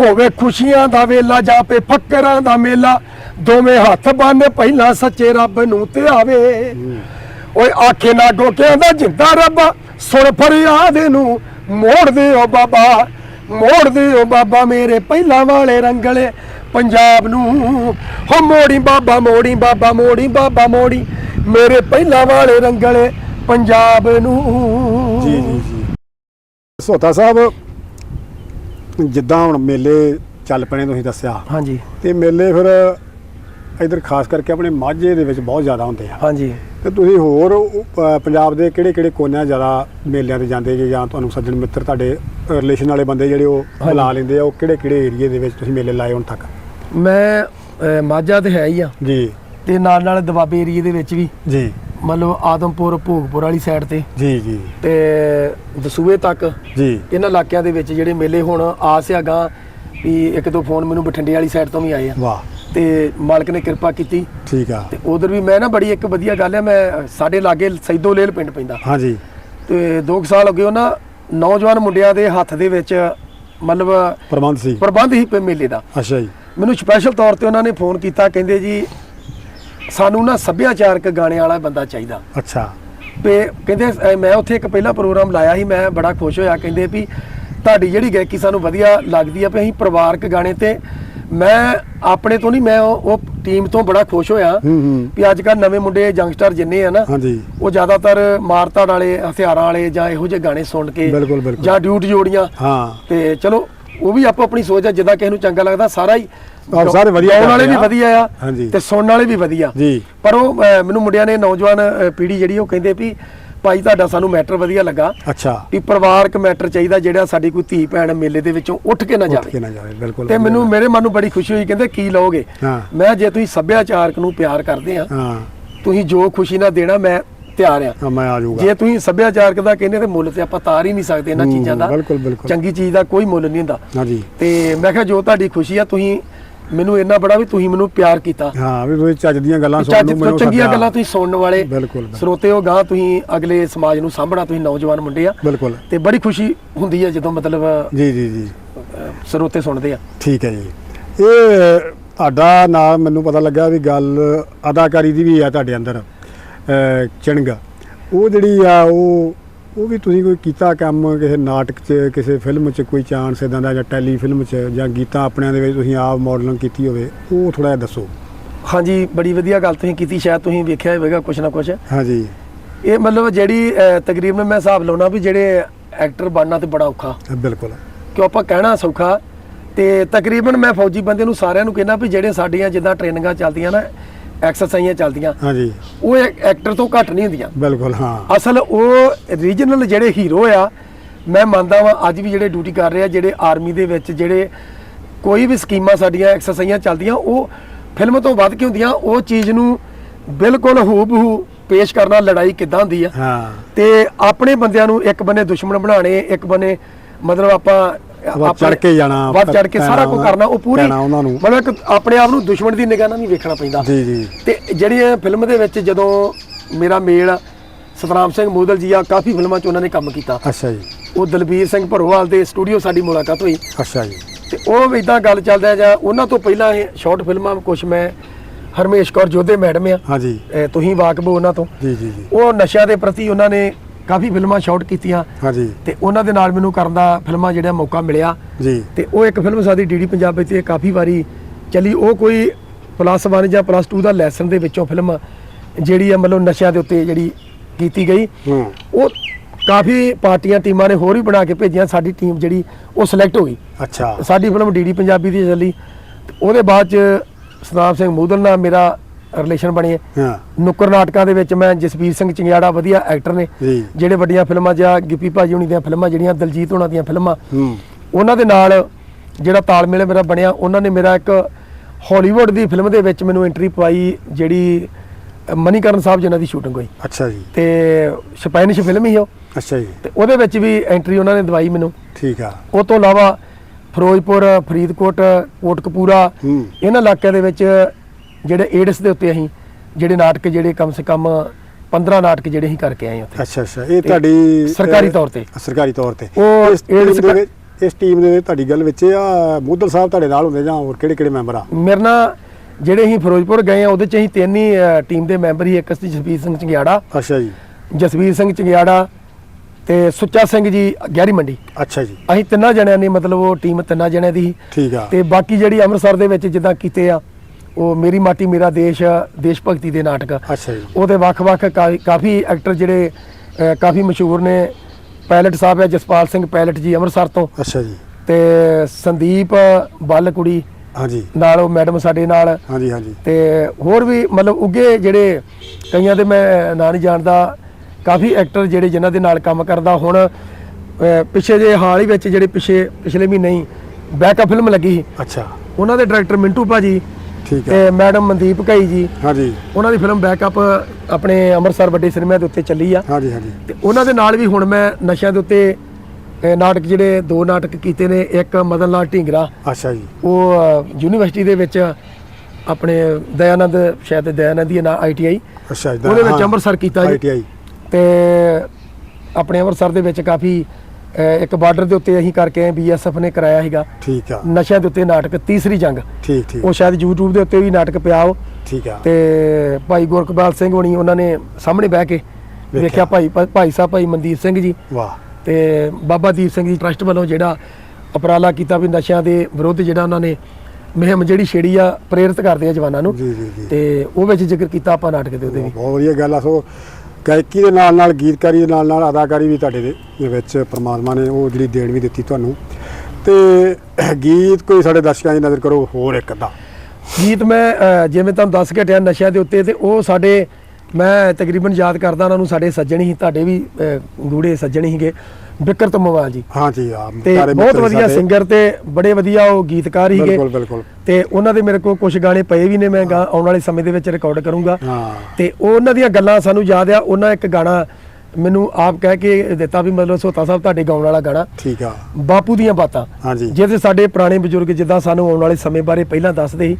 ਹੋਵੇ ਖੁਸ਼ੀਆਂ ਦਾ ਵੇਲਾ ਜਾਂ ਪੇ ਫੱਕਰਾਂ ਦਾ ਮੇਲਾ, ਦੋਵੇਂ ਹੱਥ ਬੰਨ ਪਹਿਲਾਂ ਸੱਚੇ ਰੱਬ ਨੂੰ ਤੇ ਆਵੇ। ਓਏ ਆਖੇ ਨਾ ਗੋਕਿਆਂ ਦਾ ਜਿੰਦਾ ਰੱਬਾ ਸੁਣ ਫਰਿਆਦ ਨੂੰ ਮੋੜ ਦੇ ਬਾਬਾ, ਮੋੜ ਦੇ ਬਾਬਾ ਮੇਰੇ ਪਹਿਲਾਂ ਵਾਲੇ ਰੰਗਲੇ। ਪੰਜਾਬ ਨੂੰ ਹੋ ਮੋੜੀ ਬਾਬਾ ਮੋੜੀ ਬਾਬਾ ਮੋੜੀ ਬਾਬਾ, ਮੋੜੀ ਮੇਰੇ ਪਹਿਲਾਂ ਵਾਲੇ ਰੰਗਲੇ। ਪੰਜਾਬ ਨੂੰ ਜੀ ਜੀ। ਸੋਤਾ ਸਾਹਿਬ ਜਿੱਦਾਂ ਹੁਣ ਮੇਲੇ ਚੱਲ ਪਣੇ ਤੁਸੀਂ ਦੱਸਿਆ। ਹਾਂਜੀ। ਤੇ ਮੇਲੇ ਫਿਰ ਇਧਰ ਖਾਸ ਕਰਕੇ ਆਪਣੇ ਮਾਝੇ ਦੇ ਵਿੱਚ ਬਹੁਤ ਜ਼ਿਆਦਾ ਹੁੰਦੇ ਆ। ਹਾਂਜੀ। ਤੇ ਤੁਸੀਂ ਹੋਰ ਪੰਜਾਬ ਦੇ ਕਿਹੜੇ ਕਿਹੜੇ ਕੋਨਿਆਂ ਜ਼ਿਆਦਾ ਮੇਲਿਆਂ ਤੇ ਜਾਂਦੇ ਜੇ ਜਾਂ ਤੁਹਾਨੂੰ ਸੱਜਣ ਮਿੱਤਰ ਤੁਹਾਡੇ ਰਿਲੇਸ਼ਨ ਵਾਲੇ ਬੰਦੇ ਜਿਹੜੇ ਉਹ ਬੁਲਾ ਲੈਂਦੇ ਆ ਉਹ ਕਿਹੜੇ ਕਿਹੜੇ ਏਰੀਏ ਦੇ ਵਿੱਚ ਤੁਸੀਂ ਮੇਲੇ ਲਾਏ ਹੁਣ ਤੱਕ? ਮੈਂ ਅਹ, ਮਾਝਾ ਤੇ ਹੈ ਹੀ ਆ। ਜੀ। ਤੇ ਨਾਲ ਨਾਲ ਦਬਾਬੇ ਏਰੀਏ ਦੇ ਵਿੱਚ ਵੀ। ਜੀ। ਮਤਲਬ ਆਦਮਪੁਰ ਭੋਗਪੁਰ ਵਾਲੀ ਸਾਈਡ ਤੇ। ਜੀ ਜੀ। ਤੇ ਦਸੂਏ ਤੱਕ ਜੀ। ਇਹਨਾਂ ਇਲਾਕਿਆਂ ਦੇ ਵਿੱਚ ਜਿਹੜੇ ਮੇਲੇ ਹੁਣ ਆਸ ਹੈਗਾ ਵੀ ਇੱਕ ਦੋ ਫੋਨ ਮੈਨੂੰ ਬਠਿੰਡੇ ਵਾਲੀ ਸਾਈਡ ਤੋਂ ਵੀ ਆਏ ਆ। ਵਾਹ। ਤੇ ਮਾਲਕ ਨੇ ਕਿਰਪਾ ਕੀਤੀ। ਠੀਕ ਆ। ਤੇ ਉਧਰ ਵੀ ਮੈਂ ਨਾ ਬੜੀ ਇੱਕ ਵਧੀਆ ਗੱਲ ਹੈ ਮੈਂ ਸਾਡੇ ਲਾਗੇ ਸੈਦੋ ਲੇਲ ਪਿੰਡ ਪੈਂਦਾ। ਹਾਂਜੀ। ਤੇ 2 ਸਾਲ ਹੋ ਗਏ ਉਹਨਾਂ ਨੌਜਵਾਨ ਮੁੰਡਿਆਂ ਦੇ ਹੱਥ ਦੇ ਵਿੱਚ ਮਤਲਬ ਪ੍ਰਬੰਧ ਸੀ। ਪ੍ਰਬੰਧ ਹੀ ਮੇਲੇ ਦਾ। ਅੱਛਾ ਜੀ। ਮੈਨੂੰ ਸਪੈਸ਼ਲ ਤੌਰ ਤੇ ਉਹਨਾਂ ਨੇ ਫੋਨ ਕੀਤਾ ਕਹਿੰਦੇ ਜੀ ਸਾਨੂੰ ਨਾ ਸੱਭਿਆਚਾਰਕ ਗਾਣੇ ਵਾਲਾ ਬੰਦਾ ਚਾਹੀਦਾ। ਅੱਛਾ। ਤੇ ਕਹਿੰਦੇ ਮੈਂ ਉੱਥੇ ਇੱਕ ਪਹਿਲਾ ਪ੍ਰੋਗਰਾਮ ਲਾਇਆ ਸੀ ਮੈਂ ਬੜਾ ਖੁਸ਼ ਹੋਇਆ। ਕਹਿੰਦੇ ਵੀ ਤੁਹਾਡੀ ਜਿਹੜੀ ਗਾਇਕੀ ਸਾਨੂੰ ਵਧੀਆ ਲੱਗਦੀ ਆ ਵੀ ਅਸੀਂ ਪਰਿਵਾਰਕ ਗਾਣੇ ਤੇ ਮੈਂ ਆਪਣੇ ਤੋਂ ਨਹੀਂ ਮੈਂ ਉਹ ਉਹ ਟੀਮ ਤੋਂ ਬੜਾ ਖੁਸ਼ ਹੋਇਆ ਹੂੰ ਹੂੰ। ਵੀ ਅੱਜ ਕੱਲ੍ਹ ਨਵੇਂ ਮੁੰਡੇ ਯੰਗਸਟਰ ਜਿੰਨੇ ਆ ਨਾ ਹਾਂਜੀ। ਉਹ ਜ਼ਿਆਦਾਤਰ ਮਾਰਤਾੜ ਵਾਲੇ ਹਥਿਆਰਾਂ ਵਾਲੇ ਜਾਂ ਇਹੋ ਜਿਹੇ ਗਾਣੇ ਸੁਣ ਕੇ ਬਿਲਕੁਲ, ਬਿਲਕੁਲ। ਜਾਂ ਡਿਊਟ ਜੋੜੀਆਂ। ਹਾਂ। ਤੇ ਚਲੋ ਉਹ ਵੀ ਆਪੋ ਆਪਣੀ ਸੋਚ ਆ ਜਿੱਦਾਂ ਕਿਸੇ ਨੂੰ ਚੰਗਾ ਲੱਗਦਾ ਸਾਰਾ ਹੀ ਸਾਰੇ ਵਧੀਆ ਗਾਉਣ ਵਾਲੇ ਕਰਦੇ ਵੀ ਆ। ਵਧੀਆ ਆ ਹਾਂਜੀ। ਤੇ ਸੁਣਨ ਵਾਲੇ ਵੀ ਵਧੀਆ। ਜੀ। ਪਰ ਉਹ ਅਹ, ਮੈਨੂੰ ਮੁੰਡਿਆਂ ਨੇ ਨੌਜਵਾਨ ਅਹ, ਪੀੜ੍ਹੀ ਜਿਹੜੀ ਉਹ ਕਹਿੰਦੇ ਵੀ ਭਾਈ ਤੁਹਾਡਾ ਸਾਨੂੰ ਮੈਟਰ ਵਧੀਆ ਲੱਗਾ ਅੱਛਾ। ਵੀ ਪਰਿਵਾਰਕ ਮੈਟਰ ਚਾਹੀਦਾ ਜਿਹੜਾ ਸਾਡੀ ਕੋਈ ਧੀ ਭੈਣ ਮੇਲੇ ਦੇ ਵਿੱਚੋਂ ਉੱਠ ਕੇ ਨਾ ਉੱਠ ਜਾਵੇ। ਕੇ ਨਾ ਜਾਵੇ ਬਿਲਕੁਲ ਤੇ ਮੈਨੂੰ ਮੇਰੇ ਮਨ ਨੂੰ ਬੜੀ ਖੁਸ਼ੀ ਹੋਈ ਕਹਿੰਦੇ ਕੀ ਲਓਗੇ? ਹਾਂ। ਮੈਂ ਜੇ ਤੁਸੀਂ ਸੱਭਿਆਚਾਰਕ ਨੂੰ ਪਿਆਰ ਕਰਦੇ ਆ ਹਾਂ। ਤੁਸੀਂ ਜੋ ਖੁਸ਼ੀ ਨਾਲ ਦੇਣਾ ਮੈਂ ਤਿਆਰ ਆ। ਹਾਂ, ਮੈਂ ਆ ਜਾਊਗਾ। ਜੇ ਤੁਸੀਂ ਸੱਭਿਆਚਾਰਕ ਦਾ ਕਹਿੰਦੇ ਤੇ ਮੁੱਲ ਤੇ ਆਪਾਂ ਤਾਰ ਹੀ ਨਹੀਂ ਸਕਦੇ ਇਹਨਾਂ ਹੂੰ, ਚੀਜ਼ਾਂ ਦਾ। ਬਿਲਕੁਲ, ਬਿਲਕੁਲ। ਚੰਗੀ ਚੀਜ਼ ਦਾ ਕੋਈ ਮੁੱਲ ਨਹੀਂ ਹੁੰਦਾ। ਹਾਂਜੀ ਤੇ ਮੈਂ ਕਿਹਾ ਜੋ ਤੁਹਾਡੀ ਖੁਸ਼ੀ ਆ ਤੁਸੀਂ ਮੈਨੂੰ ਇੰਨਾ ਬੜਾ ਵੀ ਤੁਸੀਂ ਮੈਨੂੰ ਪਿਆਰ ਕੀਤਾ। ਹਾਂ ਵੀ ਤੁਸੀਂ ਚੱਜ ਦੀਆਂ ਗੱਲਾਂ ਚੱਜ ਸੁਣਨ ਨੂੰ ਮੈਨੂੰ ਚੰਗੀਆਂ ਸੱਦਿਆ। ਗੱਲਾਂ ਤੁਸੀਂ ਸੁਣਨ ਵਾਲੇ ਬਿਲਕੁਲ, ਬਿਲਕੁਲ। ਸਰੋਤੇ ਹੋ ਗਾਂ ਤੁਸੀਂ ਅਗਲੇ ਸਮਾਜ ਨੂੰ ਸਾਂਭਣਾ ਤੁਸੀਂ ਨੌਜਵਾਨ ਮੁੰਡੇ ਆ। ਬਿਲਕੁਲ। ਤੇ ਬੜੀ ਖੁਸ਼ੀ ਹੁੰਦੀ ਹੈ ਜਦੋਂ ਮਤਲਬ ਜੀ ਜੀ ਜੀ। ਅਹ, ਸਰੋਤੇ ਸੁਣਦੇ ਆ। ਠੀਕ ਹੈ ਜੀ। ਇਹ ਤੁਹਾਡਾ ਨਾਮ ਮੈਨੂੰ ਪਤਾ ਲੱਗਾ ਵੀ ਗੱਲ ਅਦਾਕਾਰੀ ਦੀ ਵੀ ਆ ਤੁਹਾਡੇ ਅੰਦਰ। ਚਿਣਗ। ਉਹ ਜਿਹੜੀ ਆ ਉਹ ਉਹ ਵੀ ਤੁਸੀਂ ਕੋਈ ਕੀਤਾ ਕੰਮ ਕਿਸੇ ਨਾਟਕ 'ਚ ਕਿਸੇ ਫਿਲਮ 'ਚ ਕੋਈ ਚਾਂਸ ਇਦਾਂ ਦਾ ਜਾਂ ਟੈਲੀ ਫਿਲਮ 'ਚ ਜਾਂ ਗੀਤਾਂ ਆਪਣਿਆਂ ਦੇ ਵਿੱਚ ਤੁਸੀਂ ਆਪ ਮਾਡਲਿੰਗ ਕੀਤੀ ਹੋਵੇ ਉਹ ਥੋੜਾ ਜਿਹਾ ਦੱਸੋ। ਹਾਂਜੀ ਬੜੀ ਵਧੀਆ ਗੱਲ ਤੁਸੀਂ ਕੀਤੀ ਸ਼ਾਇਦ ਤੁਸੀਂ ਵੇਖਿਆ ਹੋਵੇਗਾ ਕੁਛ ਨਾ ਕੁਛ। ਹਾਂਜੀ। ਇਹ ਮਤਲਬ ਜਿਹੜੀ ਤਕਰੀਬਨ ਮੈਂ ਹਿਸਾਬ ਲਾਉਣਾ ਵੀ ਜਿਹੜੇ ਐਕਟਰ ਬਣਨਾ ਤੇ ਬੜਾ ਔਖਾ। ਬਿਲਕੁਲ। ਕਿਉਂ ਆਪਾਂ ਕਹਿਣਾ ਸੌਖਾ ਤੇ ਤਕਰੀਬਨ ਮੈਂ ਫੌਜੀ ਬੰਦੇ ਨੂੰ ਸਾਰਿਆਂ ਨੂੰ ਕਹਿੰਦਾ ਵੀ ਜਿਹੜੇ ਸਾਡੀਆਂ ਜਿੱਦਾਂ ਟ੍ਰੇਨਿੰਗਾਂ ਚੱਲਦੀਆਂ ਨਾ ਐਕਸਰਸਾਈਜ਼ਾਂ ਚੱਲਦੀਆਂ। ਹਾਂਜੀ। ਉਹ ਐਕਟਰ ਤੋਂ ਘੱਟ ਨਹੀਂ ਹੁੰਦੀਆਂ। ਬਿਲਕੁਲ ਹਾਂ। ਅਸਲ ਉਹ ਰੀਜਨਲ ਜਿਹੜੇ ਹੀਰੋ ਆ ਮੈਂ ਮੰਨਦਾ ਵਾਂ ਅੱਜ ਵੀ ਜਿਹੜੇ ਡਿਊਟੀ ਕਰ ਰਹੇ ਆ ਜਿਹੜੇ ਆਰਮੀ ਦੇ ਵਿੱਚ ਜਿਹੜੇ ਕੋਈ ਵੀ ਸਕੀਮਾਂ ਸਾਡੀਆਂ ਐਕਸਰਸਾਈਜ਼ਾਂ ਚੱਲਦੀਆਂ ਉਹ ਫਿਲਮ ਤੋਂ ਵੱਧ ਕੇ ਹੁੰਦੀਆਂ? ਉਹ ਚੀਜ਼ ਨੂੰ ਬਿਲਕੁਲ ਹੂਬਹੂ ਪੇਸ਼ ਕਰਨਾ ਲੜਾਈ ਕਿੱਦਾਂ ਹੁੰਦੀ ਆ? ਹਾਂ। ਤੇ ਆਪਣੇ ਬੰਦਿਆਂ ਨੂੰ ਇੱਕ ਬੰਨੇ ਦੁਸ਼ਮਣ ਬਣਾਣੇ ਇੱਕ ਬੰਨੇ ਮਤਲਬ ਆਪਾਂ ਚੜ੍ਹ ਕੇ ਜਾਣਾ, ਵੱਧ ਚੜ ਕੇ ਸਾਰਾ ਕੁਝ ਕਰਨਾ ਉਹ ਪੂਰੀ। ਮਤਲਬ ਇੱਕ ਆਪਣੇ ਆਪ ਨੂੰ ਦੁਸ਼ਮਣ ਦੀ ਨਿਗਾਹ ਨਾਲ ਨਹੀਂ ਵੇਖਣਾ ਪੈਂਦਾ। ਜੀ ਜੀ। ਤੇ ਜਿਹੜੀ ਫਿਲਮ ਦੇ ਵਿੱਚ ਜਦੋਂ ਮੇਰਾ ਮੇਲ ਸਤਨਾਮ ਸਿੰਘ ਮੋਦਲ ਜੀ ਆ ਕਾਫੀ ਫਿਲਮਾਂ 'ਚ ਉਹਨਾਂ ਨੇ ਕੰਮ ਕੀਤਾ। ਅੱਛਾ ਜੀ। ਉਹ ਦਲਬੀਰ ਸਿੰਘ ਭਰੋਵਾਲ ਦੇ ਸਟੂਡੀਓ ਸਾਡੀ ਮੁਲਾਕਾਤ ਹੋਈ। ਅੱਛਾ ਜੀ। ਤੇ ਉਹ ਇਦਾਂ ਗੱਲ ਚੱਲਦਾ ਜਾਂ ਉਹਨਾਂ ਤੋਂ ਪਹਿਲਾਂ ਇਹ ਸ਼ਾਰਟ ਫਿਲਮਾਂ ਕੁਝ ਮੈਂ ਹਰਮੇਸ਼ ਕੌਰ ਜੋਧੇ ਮੈਡਮ ਆ। ਹਾਂਜੀ। ਤੁਸੀਂ ਵਾਕਬ ਉਹਨਾਂ ਤੋਂ। ਜੀ ਜੀ ਜੀ। ਉਹ ਨਸ਼ਿਆਂ ਦੇ ਪ੍ਰਤੀ ਉਹਨਾਂ ਨੇ ਕਾਫੀ ਫਿਲਮਾਂ ਸ਼ਾਰਟ ਕੀਤੀਆਂ। ਹਾਂਜੀ। ਤੇ ਉਹਨਾਂ ਦੇ ਨਾਲ ਮੈਨੂੰ ਕਰਨ ਦਾ ਫਿਲਮਾਂ ਜਿਹੜਾ ਮੌਕਾ ਮਿਲਿਆ। ਜੀ। ਤੇ ਉਹ ਇੱਕ ਫਿਲਮ ਸਾਡੀ ਡੀਡੀ ਪੰਜਾਬ ਵਿੱਚ ਇਹ ਕਾਫੀ ਵਾਰੀ ਚੱਲੀ। ਉਹ ਕੋਈ ਪਲੱਸ 1 ਜਾਂ ਪਲੱਸ 2 ਦਾ ਲੈਸਨ ਦੇ ਵਿੱਚੋਂ ਫਿਲਮ ਜਿਹੜੀ ਆ ਮਤਲਬ ਨਸ਼ਿਆਂ ਦੇ ਉੱਤੇ ਜਿਹੜੀ ਕੀਤੀ ਗਈ। ਉਹ ਕਾਫੀ ਪਾਰਟੀਆਂ ਟੀਮਾਂ ਨੇ ਹੋਰ ਵੀ ਬਣਾ ਕੇ ਭੇਜੀਆਂ। ਸਾਡੀ ਟੀਮ ਜਿਹੜੀ ਉਹ ਸਿਲੈਕਟ ਹੋ ਗਈ। ਅੱਛਾ। ਸਾਡੀ ਫਿਲਮ ਡੀਡੀ ਪੰਜਾਬੀ ਦੀ ਚੱਲੀ। ਉਹਦੇ ਬਾਅਦ ਚ ਸਤਨਾਮ ਸਿੰਘ ਮੂਦਲ ਨਾਲ ਮੇਰਾ ਰਿਲੇਸ਼ਨ ਬਣੇ ਹਾਂ। ਨੁੱਕਰ ਨਾਟਕਾਂ ਦੇ ਵਿੱਚ ਮੈਂ ਜਸਵੀਰ ਸਿੰਘ ਚੰਗਿਆੜਾ ਵਧੀਆ ਐਕਟਰ ਨੇ ਜਿਹੜੇ ਵੱਡੀਆਂ ਫਿਲਮਾਂ ਜਾਂ ਗਿੱਪੀ ਭਾਜੀ ਹੁਣੀ ਦੀਆਂ ਫਿਲਮਾਂ ਜਿਹੜੀਆਂ ਦਲਜੀਤ ਹੋਣਾ ਦੀਆਂ ਫਿਲਮਾਂ। ਹੂੰ। ਉਹਨਾਂ ਦੇ ਨਾਲ ਜਿਹੜਾ ਤਾਲਮੇਲ ਮੇਰਾ ਬਣਿਆ ਉਹਨਾਂ ਨੇ ਮੇਰਾ ਇੱਕ ਹਾਲੀਵੁੱਡ ਦੀ ਫਿਲਮ ਦੇ ਵਿੱਚ ਮੈਨੂੰ ਐਂਟਰੀ ਪਵਾਈ ਜਿਹੜੀ ਮਨੀਕਰਨ ਸਾਹਿਬ ਜਿਨ੍ਹਾਂ ਦੀ ਸ਼ੂਟਿੰਗ ਹੋਈ। ਅੱਛਾ ਜੀ। ਤੇ ਸਪੈਨਿਸ਼ ਫਿਲਮ ਹੀ ਉਹ। ਅੱਛਾ ਜੀ। ਤੇ ਉਹਦੇ ਵਿੱਚ ਵੀ ਐਂਟਰੀ ਉਹਨਾਂ ਨੇ ਦਵਾਈ ਮੈਨੂੰ। ਠੀਕ ਆ। ਉਹ ਤੋਂ ਇਲਾਵਾ ਫਿਰੋਜ਼ਪੁਰ ਫਰੀਦਕੋਟ ਕੋਟਕਪੂਰਾ ਇਹਨਾਂ ਇਲਾਕਿਆਂ ਦੇ ਵਿੱਚ ਜਿਹੜੇ ਏਡਸ ਦੇ ਉੱਤੇ ਅਸੀਂ ਜਿਹੜੇ ਨਾਟਕ ਜਿਹੜੇ ਕਮ ਸੇ ਕਮ 15 ਨਾਟਕ ਜਿਹੜੇ ਅਸੀਂ ਕਰਕੇ ਆਏ ਉੱਥੇ। ਅੱਛਾ ਅੱਛਾ ਇਹ ਤੁਹਾਡੀ ਸਰਕਾਰੀ ਤੌਰ ਤੇ। ਸਰਕਾਰੀ ਤੌਰ ਤੇ। ਉਹ ਇਹ ਦੇ ਇਸ ਟੀਮ ਦੇ ਤੁਹਾਡੀ ਗੱਲ ਵਿੱਚ ਆ ਮੂਦਲ ਸਾਹਿਬ ਤੁਹਾਡੇ ਨਾਲ ਹੁੰਦੇ ਜਾਂ ਹੋਰ ਕਿਹੜੇ ਕਿਹੜੇ ਮੈਂਬਰ ਆ? ਮੇਰੇ ਨਾਲ ਜਿਹੜੇ ਅਸੀਂ ਫਿਰੋਜ਼ਪੁਰ ਗਏ ਆ ਉਹਦੇ ਚ ਅਸੀਂ ਤਿੰਨ ਹੀ ਟੀਮ ਦੇ ਮੈਂਬਰ ਹੀ ਇੱਕ ਸੀ ਜਸਵੀਰ ਸਿੰਘ ਚੰਗਿਆੜਾ। ਅੱਛਾ ਜੀ। ਜਸਵੀਰ ਸਿੰਘ ਚੰਗਿਆੜਾ ਤੇ ਸੁੱਚਾ ਸਿੰਘ ਜੀ ਗਹਿਰੀ ਮੰਡੀ। ਅੱਛਾ ਜੀ। ਅਸੀਂ ਤਿੰਨਾਂ ਜਣਿਆਂ ਨੇ ਮਤਲਬ ਉਹ ਟੀਮ ਤਿੰਨਾਂ ਜਣਿਆਂ ਦੀ। ਠੀਕ ਆ। ਤੇ ਬਾਕੀ ਜਿਹੜੀ ਅੰਮ੍ਰਿਤਸਰ ਦੇ ਵਿੱਚ ਜਿੱਦਾਂ ਕੀਤੇ ਆ ਉਹ ਮੇਰੀ ਮਾਟੀ ਮੇਰਾ ਦੇਸ਼ ਦੇਸ਼ ਭਗਤੀ ਦੇ ਨਾਟਕ। ਅੱਛਾ ਜੀ। ਉਹਦੇ ਵੱਖ-ਵੱਖ ਕਾਫੀ ਐਕਟਰ ਜਿਹੜੇ ਕਾਫੀ ਮਸ਼ਹੂਰ ਨੇ। ਪਾਇਲਟ ਸਾਹਿਬ ਹੈ ਜਸਪਾਲ ਸਿੰਘ ਪਾਇਲਟ ਜੀ ਅੰਮ੍ਰਿਤਸਰ ਤੋਂ। ਅੱਛਾ ਜੀ। ਤੇ ਸੰਦੀਪ ਬੱਲ ਕੁੜੀ ਹਾਂਜੀ। ਨਾਲ ਉਹ ਮੈਡਮ ਸਾਡੇ ਨਾਲ। ਹਾਂਜੀ ਹਾਂਜੀ। ਤੇ ਹੋਰ ਵੀ ਮਤਲਬ ਉੱਗੇ ਜਿਹੜੇ ਕਈਆਂ ਦੇ ਮੈਂ ਨਾਂ ਨਹੀਂ ਜਾਣਦਾ। ਕਾਫੀ ਐਕਟਰ ਜਿਹੜੇ ਜਿਨ੍ਹਾਂ ਦੇ ਨਾਲ ਕੰਮ ਕਰਦਾ ਹੁਣ ਪਿੱਛੇ ਜੇ ਹਾਲ ਹੀ ਵਿੱਚ ਜਿਹੜੇ ਪਿਛੇ ਪਿਛਲੇ ਮਹੀਨੇ ਹੀ ਬੈਕਅਪ ਫਿਲਮ ਲੱਗੀ। ਸੀ, ਅੱਛਾ। ਉਹਨਾਂ ਦੇ ਡਾਇਰੈਕਟਰ ਮਿੰਟੂ ਭਾਜੀ ਠੀਕ ਹੈ ਤੇ ਮੈਡਮ ਮਨਦੀਪ ਘਈ ਜੀ ਹਾਂਜੀ। ਉਹਨਾਂ ਦੀ ਫਿਲਮ ਬੈਕਅਪ ਆਪਣੇ ਅੰਮ੍ਰਿਤਸਰ ਵੱਡੇ ਸਿਨੇਮਾ ਦੇ ਉੱਤੇ ਚੱਲੀ ਆ। ਹਾਂਜੀ ਹਾਂਜੀ। ਤੇ ਉਹਨਾਂ ਦੇ ਨਾਲ ਵੀ ਹੁਣ ਮੈਂ ਨਸ਼ਿਆਂ ਦੇ ਉੱਤੇ ਨਾਟਕ ਜਿਹੜੇ ਦੋ ਨਾਟਕ ਕੀਤੇ ਨੇ ਇੱਕ ਮਦਨ ਲਾਲ ਢੀਂਗਰਾ। ਅੱਛਾ ਜੀ। ਉਹ ਯੂਨੀਵਰਸਿਟੀ ਦੇ ਵਿੱਚ ਆਪਣੇ ਦਇਆਨੰਦ ਸ਼ਾਇਦ ਦਇਆਨੰਦ ਦੀ ਆਈਟੀਆਈ ਅੱਛਾ ਜੀ ਉਹਦੇ ਵਿੱਚ ਅੰਮ੍ਰਿਤਸਰ ਕੀਤਾ ਜੀ। ਆਈਟੀਆਈ ਤੇ ਆਪਣੇ ਅੰਮ੍ਰਿਤਸਰ ਦੇ ਵਿੱਚ ਕਾਫੀ ਇੱਕ ਬਾਰਡਰ ਦੇ ਉੱਤੇ ਅਸੀਂ ਕਰਕੇ ਆਏ ਬੀਐਸਐਫ ਨੇ ਕਰਾਇਆ ਸੀਗਾ। ਠੀਕ ਆ। ਨਸ਼ਿਆਂ ਦੇ ਉੱਤੇ ਨਾਟਕ ਤੀਸਰੀ ਜੰਗ। ਠੀਕ ਠੀਕ। ਉਹ ਸ਼ਾਇਦ YouTube ਦੇ ਉੱਤੇ ਵੀ ਨਾਟਕ ਪਿਆ ਉਹ। ਠੀਕ ਆ। ਤੇ ਭਾਈ ਗੁਰਕਬਾਲ ਸਿੰਘ ਹੋਣੀ ਉਹਨਾਂ ਨੇ ਸਾਹਮਣੇ ਬਹਿ ਕੇ ਵੇਖਿਆ। ਭਾਈ ਭਾਈ ਸਾਹਿਬ ਭਾਈ ਮਨਦੀਪ ਸਿੰਘ ਜੀ। ਵਾਹ। ਤੇ ਬਾਬਾ ਦੀਪ ਸਿੰਘ ਜੀ ਟਰਸਟ ਵੱਲੋਂ ਜਿਹੜਾ ਉਪਰਾਲਾ ਕੀਤਾ ਵੀ ਨਸ਼ਿਆਂ ਦੇ ਵਿਰੁੱਧ ਜਿਹੜਾ ਉਹਨਾਂ ਨੇ ਮੁਹਿੰਮ ਜਿਹੜੀ ਛੇੜੀ ਆ ਪ੍ਰੇਰਿਤ ਕਰਦੇ ਆ ਜਵਾਨਾਂ ਨੂੰ। ਤੇ ਉਹ ਵਿੱਚ ਜ਼ਿਕਰ ਕੀਤਾ ਆਪਾਂ ਨਾਟਕ ਦੇ ਉਹਦੇ ਵੀ। ਬਹੁਤ ਵਧੀਆ ਗੱਲ ਆ। ਸੋ ਗਾਇਕੀ ਦੇ ਨਾਲ ਨਾਲ ਗੀਤਕਾਰੀ ਦੇ ਨਾਲ ਨਾਲ ਅਦਾਕਾਰੀ ਵੀ ਤੁਹਾਡੇ ਦੇ ਵਿੱਚ ਪ੍ਰਮਾਤਮਾ ਨੇ ਉਹ ਜਿਹੜੀ ਦੇਣ ਵੀ ਦਿੱਤੀ ਤੁਹਾਨੂੰ। ਤੇ ਗੀਤ ਕੋਈ ਸਾਡੇ ਦਰਸ਼ਕਾਂ ਦੀ ਨਜ਼ਰ ਕਰੋ ਹੋਰ ਇੱਕ ਅੱਧਾ। ਗੀਤ ਮੈਂ ਜਿਵੇਂ ਤੁਹਾਨੂੰ ਦੱਸ ਕੇ ਹਟਿਆ ਨਸ਼ਿਆਂ ਦੇ ਉੱਤੇ ਤੇ ਉਹ ਸਾਡੇ ਮੈਂ ਤਕਰੀਬਨ ਯਾਦ ਕਰਦਾ ਉਹਨਾਂ ਨੂੰ ਸਾਡੇ ਸੱਜਣ ਹੀ ਤੁਹਾਡੇ ਵੀ ਅਹ, ਗੂੜੇ ਸੱਜਣ ਹੀਗੇ ਬਿਕਰਤ ਮਵਾਲ ਜੀ। ਹਾਂਜੀ ਆ ਤੇ ਬਹੁਤ ਵਧੀਆ। ਸਿੰਗਰ ਤੇ ਬੜੇ ਵਧੀਆ ਉਹ ਗੀਤਕਾਰ ਹੀਗੇ ਬਿਲਕੁਲ ਬਿਲਕੁਲ। ਤੇ ਉਹਨਾਂ ਦੇ ਮੇਰੇ ਕੋਲ ਕੁਝ ਗਾਣੇ ਪਏ ਵੀ ਨੇ ਮੈਂ ਆਉਣ ਵਾਲੇ ਸਮੇਂ ਦੇ ਵਿੱਚ ਰਿਕਾਰਡ ਕਰੂੰਗਾ। ਹਾਂ। ਤੇ ਉਹ ਉਹਨਾਂ ਦੀਆਂ ਗੱਲਾਂ ਸਾਨੂੰ ਯਾਦ ਆ ਉਹਨਾਂ ਇੱਕ ਗਾਣਾ ਮੈਨੂੰ ਆਪ ਕਹਿ ਕੇ ਦਿੱਤਾ ਵੀ ਮਤਲਬ ਸੋਤਾ ਸਾਹਿਬ ਤੁਹਾਡੇ ਗਾਉਣ ਵਾਲਾ ਗਾਣਾ। ਠੀਕ ਆ। ਬਾਪੂ ਦੀਆਂ ਬਾਤਾਂ। ਜਿਹਦੇ ਸਾਡੇ ਪੁਰਾਣੇ ਬਜ਼ੁਰਗ ਜਿੱਦਾਂ ਸਾਨੂੰ ਆਉਣ ਵਾਲੇ ਸਮੇਂ ਬਾਰੇ ਪਹਿਲਾਂ ਦੱਸਦੇ ਸੀ।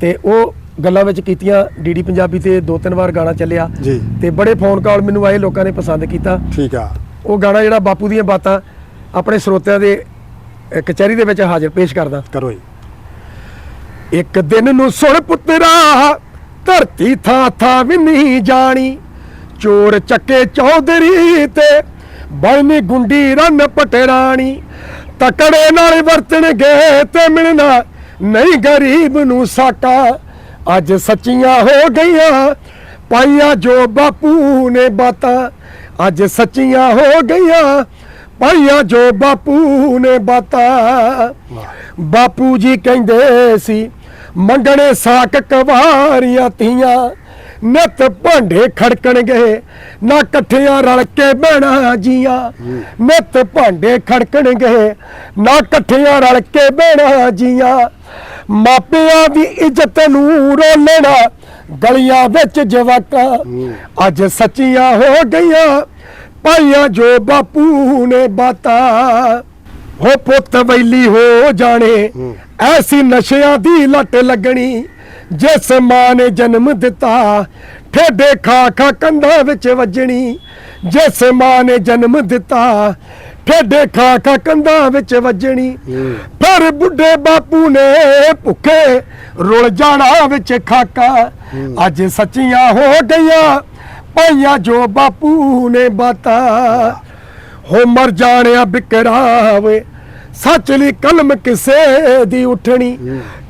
ਤੇ ਉਹ ਗੱਲਾਂ ਵਿੱਚ ਕੀਤੀਆਂ ਡੀਡੀ ਪੰਜਾਬੀ ਤੇ ਦੋ ਤਿੰਨ ਵਾਰ ਗਾਣਾ ਚੱਲਿਆ। ਜੀ। ਤੇ ਬੜੇ ਫੋਨ ਕਾਲ ਮੈਨੂੰ ਆਏ ਲੋਕਾਂ ਨੇ ਪਸੰਦ ਕੀਤਾ। ਠੀਕ ਆ। ਉਹ ਗਾਣਾ ਜਿਹੜਾ ਬਾਪੂ ਦੀਆਂ ਬਾਤਾਂ ਆਪਣੇ ਸਰੋਤਿਆਂ ਦੇ ਕਚਹਿਰੀ ਦੇ ਵਿੱਚ ਹਾਜ਼ਰ ਪੇਸ਼ ਕਰਦਾ। ਕਰੋ ਜੀ। ਇੱਕ ਦਿਨ ਨੂੰ ਸੁਣ ਪੁੱਤਰਾ ਧਰਤੀ ਥਾਂ ਥਾਂ ਵੀ ਨਹੀਂ ਜਾਣੀ। ਚੋਰ ਚੱਕੇ ਚੌਧਰੀ ਤੇ ਬਣਨੀ ਗੁੰਡੀ ਰਨ ਪਟਰਾਣੀ ਤਕੜੇ ਨਾਲ ਵਰਤਣਗੇ ਤੇ ਮਿਲਣਾ ਨਹੀਂ ਗਰੀਬ ਨੂੰ ਸਾਕਾ। ਅੱਜ ਸੱਚੀਆਂ ਹੋ ਗਈਆਂ ਪਾਈਆਂ ਜੋ ਬਾਪੂ ਨੇ ਬਾਤਾਂ। ਅੱਜ ਸੱਚੀਆਂ ਹੋ ਗਈਆਂ। ਪਾਈਆਂ ਜੋ ਬਾਪੂ ਨੇ ਬਾਤਾਂ ਬਾਪੂ ਜੀ ਕਹਿੰਦੇ ਸੀ ਮੰਗਣੇ ਸਾਕ ਕਵਾਰੀਆਂ ਤੀਆਂ ਨਿਤ ਭਾਂਡੇ ਖੜਕਣਗੇ ਨਾ ਇਕੱਠਿਆਂ ਰਲ ਕੇ ਬਹਿਣਾ ਜੀਆਂ। ਨਿਤ ਭਾਂਡੇ ਖੜਕਣਗੇ ਨਾ ਇਕੱਠਿਆਂ ਰਲ ਕੇ ਬਹਿਣਾ ਜੀਆਂ। ਮਾਪਿਆਂ ਦੀ ਇੱਜ਼ਤ ਨੂੰ ਰੋਲਣਾ ਗਲੀਆਂ ਵਿੱਚ ਜਵਾਕਾਂ। ਅੱਜ ਸੱਚੀਆਂ ਹੋ ਗਈਆਂ। ਪਾਈਆਂ ਜੋ ਬਾਪੂ ਨੇ ਬਾਤਾਂ ਹੋ ਪੁੱਤ ਵੈਲੀ ਹੋ ਜਾਣੇ। ਐਸੀ ਨਸ਼ਿਆਂ ਦੀ ਲੱਟ ਲੱਗਣੀ ਜਿਸ ਮਾਂ ਨੇ ਜਨਮ ਦਿੱਤਾ। ਠੇਡੇ ਖਾ ਖਾ ਕੰਧਾਂ ਵਿੱਚ ਵੱਜਣੀ ਜਿਸ ਮਾਂ ਨੇ ਜਨਮ ਦਿੱਤਾ। ਠੇਡੇ ਖਾ ਖਾ ਕੰਧਾਂ ਵਿੱਚ ਵੱਜਣੀ। ਫਿਰ ਬੁੱਢੇ ਬਾਪੂ ਨੇ ਭੁੱਖੇ ਰੁਲ ਜਾਣਾ ਵਿੱਚ ਖਾਕਾ। ਅੱਜ ਸੱਚੀਆਂ ਹੋ ਗਈਆਂ ਪਾਈਆਂ ਜੋ ਬਾਪੂ ਨੇ ਬਾਤਾਂ। ਹੋ ਮਰ ਜਾਣਿਆ ਬਿਕਰਾਵੇ ਸੱਚ ਲਈ ਕਲਮ ਕਿਸੇ ਦੀ ਉਠਣੀ।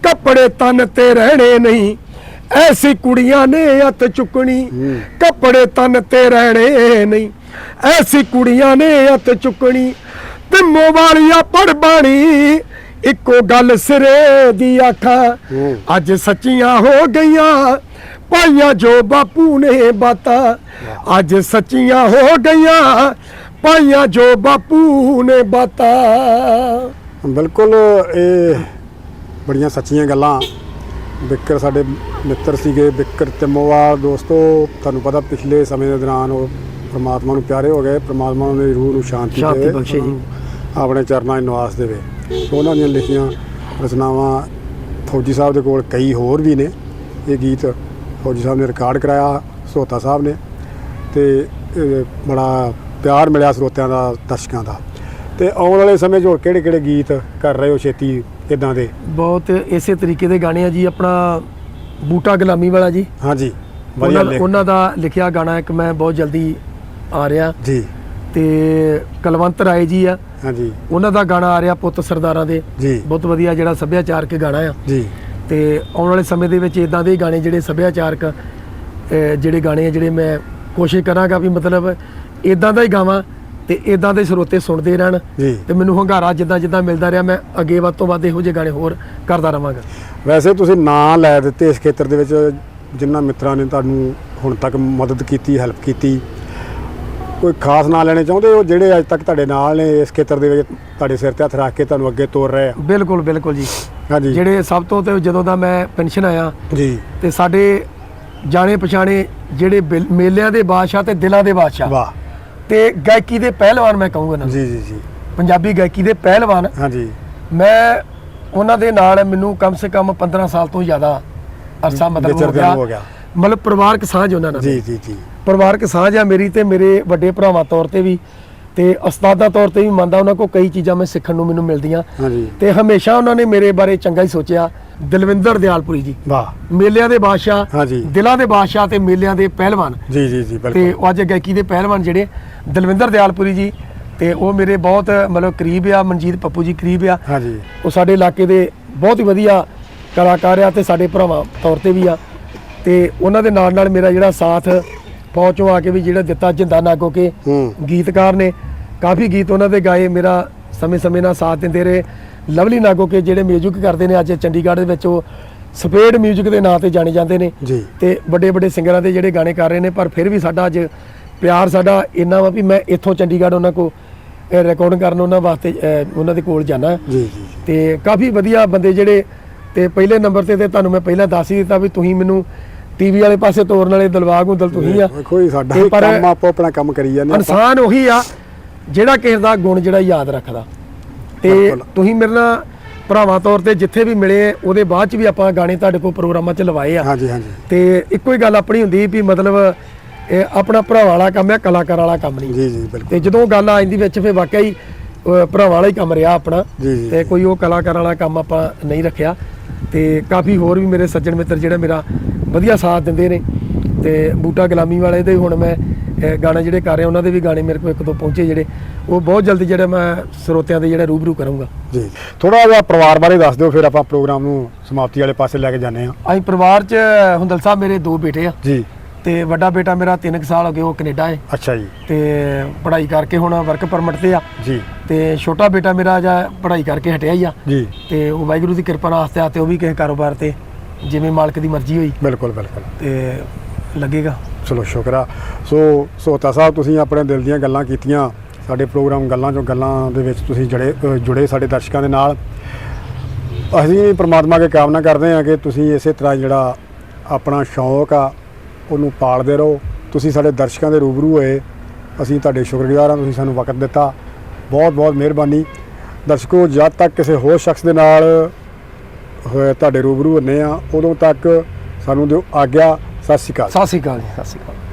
ਕੱਪੜੇ ਤਨ ਤੇ ਰਹਿਣੇ ਨਹੀਂ ਐਸੀ ਕੁੜੀਆਂ ਨੇ ਹੱਥ ਚੁੱਕਣੀ। ਕੱਪੜੇ ਤਨ ਤੇ ਰਹਿਣੇ ਨਹੀਂ ਐਸੀ ਕੁੜੀਆਂ ਨੇ ਹੱਥ ਚੁੱਕਣੀ। ਤੇ ਮੋਵਾਲੀਆ ਪੜ ਬਾਣੀ ਇੱਕੋ ਗੱਲ ਸਿਰੇ ਦੀ ਆਖਾਂ। ਅੱਜ ਸੱਚੀਆਂ ਹੋ ਗਈਆਂ ਪਾਈਆਂ ਜੋ ਬਾਪੂ ਨੇ ਬਾਤਾਂ। ਅੱਜ ਸੱਚੀਆਂ ਹੋ ਗਈਆਂ ਪਾਈਆਂ ਜੋ ਬਾਪੂ ਨੇ ਬਾਤਾਂ। ਬਿਲਕੁਲ ਇਹ ਬੜੀਆਂ ਸੱਚੀਆਂ ਗੱਲਾਂ। ਬਿੱਕਰ ਸਾਡੇ ਮਿੱਤਰ ਸੀਗੇ ਬਿੱਕਰ ਤਿਮੋਵਾਲ ਦੋਸਤੋ ਤੁਹਾਨੂੰ ਪਤਾ ਪਿਛਲੇ ਸਮੇਂ ਦੇ ਦੌਰਾਨ ਉਹ ਪ੍ਰਮਾਤਮਾ ਨੂੰ ਪਿਆਰੇ ਹੋ ਗਏ। ਪ੍ਰਮਾਤਮਾ ਦੀ ਰੂਹ ਨੂੰ ਸ਼ਾਂਤੀ ਸ਼ਾਂਤੀ ਦੇਵੇ ਬਖਸ਼ੇ। ਜੀ। ਆਪਣੇ ਚਰਨਾਂ 'ਚ ਨਿਵਾਸ ਦੇਵੇ। ਉਹਨਾਂ ਦੀਆਂ ਲਿਖੀਆਂ ਰਚਨਾਵਾਂ ਫੌਜੀ ਸਾਹਿਬ ਦੇ ਕੋਲ ਕਈ ਹੋਰ ਵੀ ਨੇ। ਇਹ ਗੀਤ ਫੌਜੀ ਸਾਹਿਬ ਨੇ ਰਿਕਾਰਡ ਕਰਾਇਆ ਸੋਤਾ ਸਾਹਿਬ ਨੇ ਤੇ ਬੜਾ ਪਿਆਰ ਮਿਲਿਆ ਸਰੋਤਿਆਂ ਦਾ ਦਰਸ਼ਕਾਂ ਦਾ। ਤੇ ਆਉਣ ਵਾਲੇ ਸਮੇਂ 'ਚ ਹੋਰ ਕਿਹੜੇ ਕਿਹੜੇ ਗੀਤ ਕਰ ਰਹੇ ਹੋ ਛੇਤੀ ਇਦਾਂ ਦੇ? ਬਹੁਤ ਇਸੇ ਤਰੀਕੇ ਦੇ ਗਾਣੇ ਆ ਜੀ ਆਪਣਾ ਬੂਟਾ ਗੁਲਾਮੀ ਵਾਲਾ ਜੀ। ਹਾਂਜੀ ਵਧੀਆ ਉਹਨਾਂ ਦਾ ਲਿਖਿਆ ਗਾਣਾ ਇੱਕ ਮੈਂ ਬਹੁਤ ਜਲਦੀ ਆ ਰਿਹਾ। ਜੀ। ਤੇ ਕਲਵੰਤ ਰਾਏ ਜੀ ਆ। ਹਾਂਜੀ। ਉਹਨਾਂ ਦਾ ਗਾਣਾ ਆ ਰਿਹਾ ਪੁੱਤ ਸਰਦਾਰਾਂ ਦੇ। ਜੀ। ਬਹੁਤ ਵਧੀਆ ਜਿਹੜਾ ਸੱਭਿਆਚਾਰਕ ਗਾਣਾ ਆ। ਜੀ। ਤੇ ਆਉਣ ਵਾਲੇ ਸਮੇਂ ਦੇ ਵਿੱਚ ਇਦਾਂ ਦੇ ਗਾਣੇ ਜਿਹੜੇ ਸੱਭਿਆਚਾਰਕ ਜਿਹੜੇ ਗਾਣੇ ਆ ਜਿਹੜੇ ਮੈਂ ਕੋਸ਼ਿਸ਼ ਕਰਾਂਗਾ ਵੀ ਮਤਲਬ ਇਦਾਂ ਦਾ ਹੀ ਗਾਵਾਂ ਤੇ ਇਦਾਂ ਦੇ ਸਰੋਤੇ ਸੁਣਦੇ ਰਹਿਣ ਤੇ ਮੈਨੂੰ ਹੰਗਾਰਾ ਜਿੱਦਾਂ ਜਿੱਦਾਂ ਮਿਲਦਾ ਰਿਹਾ ਮੈਂ ਅੱਗੇ ਵੱਧ ਤੋਂ ਵੱਧ ਇਹੋ ਜਿਹੇ ਗਾਣੇ ਹੋਰ ਕਰਦਾ ਰਵਾਂਗਾ। ਵੈਸੇ ਤੁਸੀਂ ਨਾਂ ਲੈ ਦਿੱਤੇ ਇਸ ਖੇਤਰ ਦੇ ਵਿੱਚ ਜਿਨ੍ਹਾਂ ਮਿੱਤਰਾਂ ਨੇ ਤੁਹਾਨੂੰ ਹੁਣ ਤੱਕ ਮਦਦ ਕੀਤੀ ਹੈਲਪ ਕੀਤੀ। ਕੋਈ ਖਾਸ ਨਾਂ ਲੈਣੇ ਚਾਹੁੰਦੇ ਹੋ? ਜਿਹੜੇ ਅੱਜ ਤੱਕ ਤੁਹਾਡੇ ਨਾਲ ਨੇ ਇਸ ਖੇਤਰ ਦੇ ਵਿੱਚ ਤੁਹਾਡੇ ਸਿਰ ਤੇ ਹੱਥ ਰੱਖ ਕੇ ਤੁਹਾਨੂੰ ਅੱਗੇ ਤੋਰ ਰਹੇ ਆ। ਬਿਲਕੁਲ ਬਿਲਕੁਲ ਜੀ। ਹਾਂਜੀ। ਜਿਹੜੇ ਸਭ ਤੋਂ ਤੇ ਜਦੋਂ ਦਾ ਮੈਂ ਪੈਨਸ਼ਨ ਆਇਆ ਜੀ। ਤੇ ਸਾਡੇ ਜਾਣੇ ਪਛਾਣੇ ਜਿਹੜੇ ਬਿਲ- ਮੇਲਿਆਂ ਦੇ ਬਾਦਸ਼ਾਹ ਤੇ ਦਿਲਾਂ ਦੇ ਬਾਦਸ਼ਾਹ। ਵਾਹ। ਤੇ ਗਾਇਕੀ ਦੇ ਪਹਿਲਵਾਨ ਮੈਂ ਕਹੂੰਗਾ ਨਾ। ਜੀ ਜੀ ਜੀ। ਪੰਜਾਬੀ ਗਾਇਕੀ ਦੇ ਪਹਿਲਵਾਨ। ਹਾਂਜੀ। ਮੈਂ ਉਹਨਾਂ ਦੇ ਨਾਲ ਮੈਨੂੰ ਕਮ ਸੇ ਕਮ 15 ਸਾਲ ਤੋਂ ਜ਼ਿਆਦਾ ਅਰਸਾ ਮਤਲਬ ਹੋ ਵਿਚਰਦਿਆਂ ਗਿਆ। ਨੂੰ ਹੋ ਗਿਆ। ਮਤਲਬ ਪਰਿਵਾਰਕ ਸਾਂਝ ਉਹਨਾਂ ਨਾਲ। ਜੀ ਜੀ ਜੀ। ਪਰਿਵਾਰਕ ਸਾਂਝ ਆ ਮੇਰੀ ਤੇ ਮੇਰੇ ਵੱਡੇ ਭਰਾਵਾਂ ਤੌਰ ਤੇ ਵੀ ਤੇ ਉਸਤਾਦਾ ਤੌਰ ਤੇ ਵੀ ਮੰਨਦਾ ਉਹਨਾਂ ਕੋਲ ਕਈ ਚੀਜ਼ਾਂ ਮੈਂ ਸਿੱਖਣ ਨੂੰ ਮੈਨੂੰ ਮਿਲਦੀਆਂ। ਹਾਂਜੀ। ਤੇ ਹਮੇਸ਼ਾ ਉਹਨਾਂ ਨੇ ਮੇਰੇ ਬਾਰੇ ਚੰਗਾ ਹੀ ਸੋਚਿਆ। ਦਲਵਿੰਦਰ ਦਿਆਲਪੁਰੀ ਜੀ। ਵਾਹ। ਮੇਲਿਆਂ ਦੇ ਬਾਦਸ਼ਾਹ ਹਾਂਜੀ। ਦਿਲਾਂ ਦੇ ਬਾਦਸ਼ਾਹ ਤੇ ਮੇਲਿਆਂ ਦੇ ਪਹਿਲਵਾਨ। ਜੀ ਜੀ ਜੀ ਤੇ ਉਹ ਅੱਜ ਗਾਇਕੀ ਦੇ ਪਹਿਲਵਾਨ ਜਿਹੜੇ ਦਲਵਿੰਦਰ ਦਿਆਲਪੁਰੀ ਜੀ ਤੇ ਉਹ ਮੇਰੇ ਬਹੁਤ ਮਤਲਬ ਕਰੀਬ ਆ ਮਨਜੀਤ ਪੱਪੂ ਜੀ ਕਰੀਬ ਆ। ਹਾਂਜੀ। ਉਹ ਸਾਡੇ ਇਲਾਕੇ ਦੇ ਬਹੁਤ ਹੀ ਵਧੀਆ ਕਲਾਕਾਰ ਆ ਤੇ ਸਾਡੇ ਭਰਾਵਾਂ ਤੌਰ ਤੇ ਵੀ ਆ। ਤੇ ਉਹਨਾਂ ਦੇ ਨਾਲ ਨਾਲ ਮੇਰਾ ਜਿਹੜਾ ਸਾਥ ਫੌਜ ਚੋਂ ਆ ਕੇ ਵੀ ਜਿਹੜਾ ਦਿੱਤਾ ਜਿੰਦਾ ਨਾਗੋ ਕੇ ਗੀਤਕਾਰ ਨੇ ਕਾਫੀ ਗੀਤ ਉਹਨਾਂ ਦੇ ਗਾਏ ਮੇਰਾ ਸਮੇਂ-ਸਮੇਂ ਨਾਲ ਸਾਥ ਦਿੰਦੇ ਰਹੇ। ਲਵਲੀ ਨਾਗੋ ਕੇ ਜਿਹੜੇ ਮਿਊਜ਼ਿਕ ਕਰਦੇ ਨੇ ਅੱਜ ਚੰਡੀਗੜ੍ਹ ਦੇ ਵਿੱਚ ਉਹ ਸਪੇਡ ਮਿਊਜ਼ਿਕ ਦੇ ਨਾਂ ਤੇ ਜਾਣੇ ਜਾਂਦੇ ਨੇ। ਤੇ ਵੱਡੇ ਵੱਡੇ ਸਿੰਗਰਾਂ ਦੇ ਜਿਹੜੇ ਗਾਣੇ ਕਰ ਰਹੇ ਨੇ ਪਰ ਫਿਰ ਵੀ ਸਾਡਾ ਅੱਜ ਪਿਆਰ ਸਾਡਾ ਇੰਨਾ ਵਾ ਵੀ ਮੈਂ ਇੱਥੋਂ ਚੰਡੀਗੜ੍ਹ ਉਹਨਾਂ ਕੋ ਰਿਕਾਰਡਿੰਗ ਕਰਨ ਉਹਨਾਂ ਵਾਸਤੇ ਉਹਨਾਂ ਦੇ ਕੋਲ ਜਾਣਾ। ਤੇ ਕਾਫੀ ਵਧੀਆ ਬੰਦੇ ਜਿਹੜੇ ਤੇ ਪਹਿਲੇ ਨੰਬਰ ਤੇ ਤੇ ਤੁਹਾਨੂੰ ਮੈਂ ਪਹਿਲਾਂ ਦੱਸ ਹੀ ਦਿੱਤਾ ਵੀ ਤੁਸੀਂ ਮੈਨੂੰ ਟੀਵੀ ਵਾਲੇ ਪਾਸੇ ਤੋਰਨ ਵਾਲੇ ਦਿਲਵਾਗ ਹੁੰਦਲ ਤੁਸੀਂ ਆ। ਜੀ ਸਾਡਾ ਕੰਮ ਆਪੋ ਆਪਣਾ ਕੰਮ ਕਰੀ ਜਾਂਦੇ। ਇਨਸਾਨ ਉਹੀ ਆ ਜਿਹੜਾ ਕਿਸੇ ਦਾ ਗੁਣ ਜਿਹੜਾ ਯਾਦ ਰੱਖਦਾ। ਤੇ। ਤੁਸੀਂ ਮੇਰੇ ਨਾਲ ਭਰਾਵਾਂ ਤੌਰ ਤੇ ਜਿੱਥੇ ਵੀ ਮਿਲੇ ਉਹਦੇ ਬਾਅਦ ਚ ਵੀ ਆਪਾਂ ਗਾਣੇ ਤੁਹਾਡੇ ਕੋਲ ਪ੍ਰੋਗਰਾਮਾਂ 'ਚ ਲਵਾਏ ਆ। ਹਾਂਜੀ ਹਾਂਜੀ। ਤੇ ਇੱਕੋ ਹੀ ਗੱਲ ਆਪਣੀ ਹੁੰਦੀ ਵੀ ਮਤਲਬ ਇਹ ਆਪਣਾ ਭਰਾਵਾਂ ਵਾਲਾ ਕੰਮ ਹੈ ਕਲਾਕਾਰ ਵਾਲਾ ਕੰਮ ਨਹੀਂ। ਜੀ ਜੀ ਬਿਲਕੁਲ। ਤੇ ਜਦੋਂ ਗੱਲ ਆ ਜਾਂਦੀ ਵਿੱਚ ਫਿਰ ਵਾਕਿਆ ਹੀ ਭਰਾਵਾਂ ਵਾਲਾ ਹੀ ਕੰਮ ਰਿਹਾ ਆਪਣਾ। ਤੇ ਕੋਈ ਉਹ ਕਲਾਕਾਰ ਵਾਲਾ ਕੰਮ ਆਪਾਂ ਨਹੀਂ ਰੱਖਿਆ। ਤੇ ਕਾਫੀ ਹੋਰ ਵੀ ਮੇਰੇ ਸੱਜਣ ਮਿੱਤਰ ਜਿਹੜਾ ਮੇਰਾ ਵਧੀਆ ਸਾਥ ਦਿੰਦੇ ਨੇ ਤੇ ਬੂਟਾ ਗੁਲਾਮੀ ਵਾਲੇ ਦੇ ਹੁਣ ਮੈਂ ਗਾਣੇ ਜਿਹੜੇ ਕਰ ਰਿਹਾ ਉਹਨਾਂ ਦੇ ਵੀ ਗਾਣੇ ਮੇਰੇ ਕੋਲ ਇੱਕ ਦੋ ਪਹੁੰਚੇ ਜਿਹੜੇ ਉਹ ਬਹੁਤ ਜਲਦੀ ਜਿਹੜੇ ਮੈਂ ਸਰੋਤਿਆਂ ਦੇ ਜਿਹੜੇ ਰੂਬਰੂ ਕਰੂੰਗਾ। ਜੀ ਥੋੜਾ ਜਿਹਾ ਪਰਿਵਾਰ ਬਾਰੇ ਦੱਸ ਦਿਓ ਫਿਰ ਆਪਾਂ ਪ੍ਰੋਗਰਾਮ ਨੂੰ ਸਮਾਪਤੀ ਵਾਲੇ ਪਾਸੇ ਲੈ ਕੇ ਜਾਂਦੇ ਹਾਂ। ਅਸੀਂ ਪਰਿਵਾਰ 'ਚ ਹੁੰਦਲ ਸਾਹਿਬ ਮੇਰੇ ਦੋ ਬੇਟੇ ਆ। ਜੀ। ਤੇ ਵੱਡਾ ਬੇਟਾ ਮੇਰਾ 3 ਸਾਲ ਹੋ ਗਏ ਉਹ ਕੈਨੇਡਾ ਹੈ ਅੱਛਾ ਜੀ। ਤੇ ਪੜ੍ਹਾਈ ਕਰਕੇ ਹੁਣ ਵਰਕ ਪਰਮਿਟ ਤੇ ਆ। ਜੀ। ਤੇ ਛੋਟਾ ਬੇਟਾ ਮੇਰਾ ਜਾਂ ਪੜ੍ਹਾਈ ਕਰਕੇ ਹਟਿਆ ਹੀ ਆ। ਜੀ। ਤੇ ਉਹ ਵਾਹਿਗੁਰੂ ਦੀ ਕਿਰਪਾ ਨਾਲ ਆਸਤੇ ਆਤੇ ਉਹ ਵੀ ਕਿਸੇ ਕਾਰੋਬਾਰ ਤੇ ਜਿਵੇਂ ਮਾਲਕ ਦੀ ਮਰਜ਼ੀ ਹੋਈ। ਬਿਲਕੁਲ ਬਿਲਕੁਲ। ਤੇ ਲੱਗੇਗਾ। ਚਲੋ ਸ਼ੁਕਰ ਆ। ਸੋ ਸੋਤਾ ਸਾਹਿਬ ਤੁਸੀਂ ਆਪਣੇ ਦਿਲ ਦੀਆਂ ਗੱਲਾਂ ਕੀਤੀਆਂ। ਸਾਡੇ ਪ੍ਰੋਗਰਾਮ ਗੱਲਾਂ ਚੋਂ ਗੱਲਾਂ ਦੇ ਵਿੱਚ ਤੁਸੀਂ ਜੁੜੇ ਜੁੜੇ ਸਾਡੇ ਦਰਸ਼ਕਾਂ ਦੇ ਨਾਲ। ਅਸੀਂ ਪ੍ਰਮਾਤਮਾ ਕੇ ਕਾਮਨਾ ਕਰਦੇ ਹਾਂ ਕਿ ਤੁਸੀਂ ਇਸੇ ਤਰ੍ਹਾਂ ਜਿਹੜਾ ਆਪਣਾ ਸ਼ੌਕ ਆ ਉਹਨੂੰ ਪਾਲਦੇ ਰਹੋ। ਤੁਸੀਂ ਸਾਡੇ ਦਰਸ਼ਕਾਂ ਦੇ ਰੂਬਰੂ ਹੋਏ। ਅਸੀਂ ਤੁਹਾਡੇ ਸ਼ੁਕਰਗੁਜ਼ਾਰ ਹਾਂ ਤੁਸੀਂ ਸਾਨੂੰ ਵਕਤ ਦਿੱਤਾ। ਬਹੁਤ ਬਹੁਤ ਮਿਹਰਬਾਨੀ। ਦਰਸ਼ਕੋ ਜਦ ਤੱਕ ਕਿਸੇ ਹੋਰ ਸ਼ਖਸ ਦੇ ਨਾਲ ਤੁਹਾਡੇ ਰੂਬਰੂ ਹੁੰਨੇ ਆ। ਉਦੋਂ ਤੱਕ ਸਾਨੂੰ ਦਿਓ ਆਗਿਆ। ਸਤਿ ਸ਼੍ਰੀ ਅਕਾਲ ਸਤਿ ਸ਼੍ਰੀ ਅਕਾਲ ਜੀ, ਸਤਿ ਸ਼੍ਰੀ ਅਕਾਲ।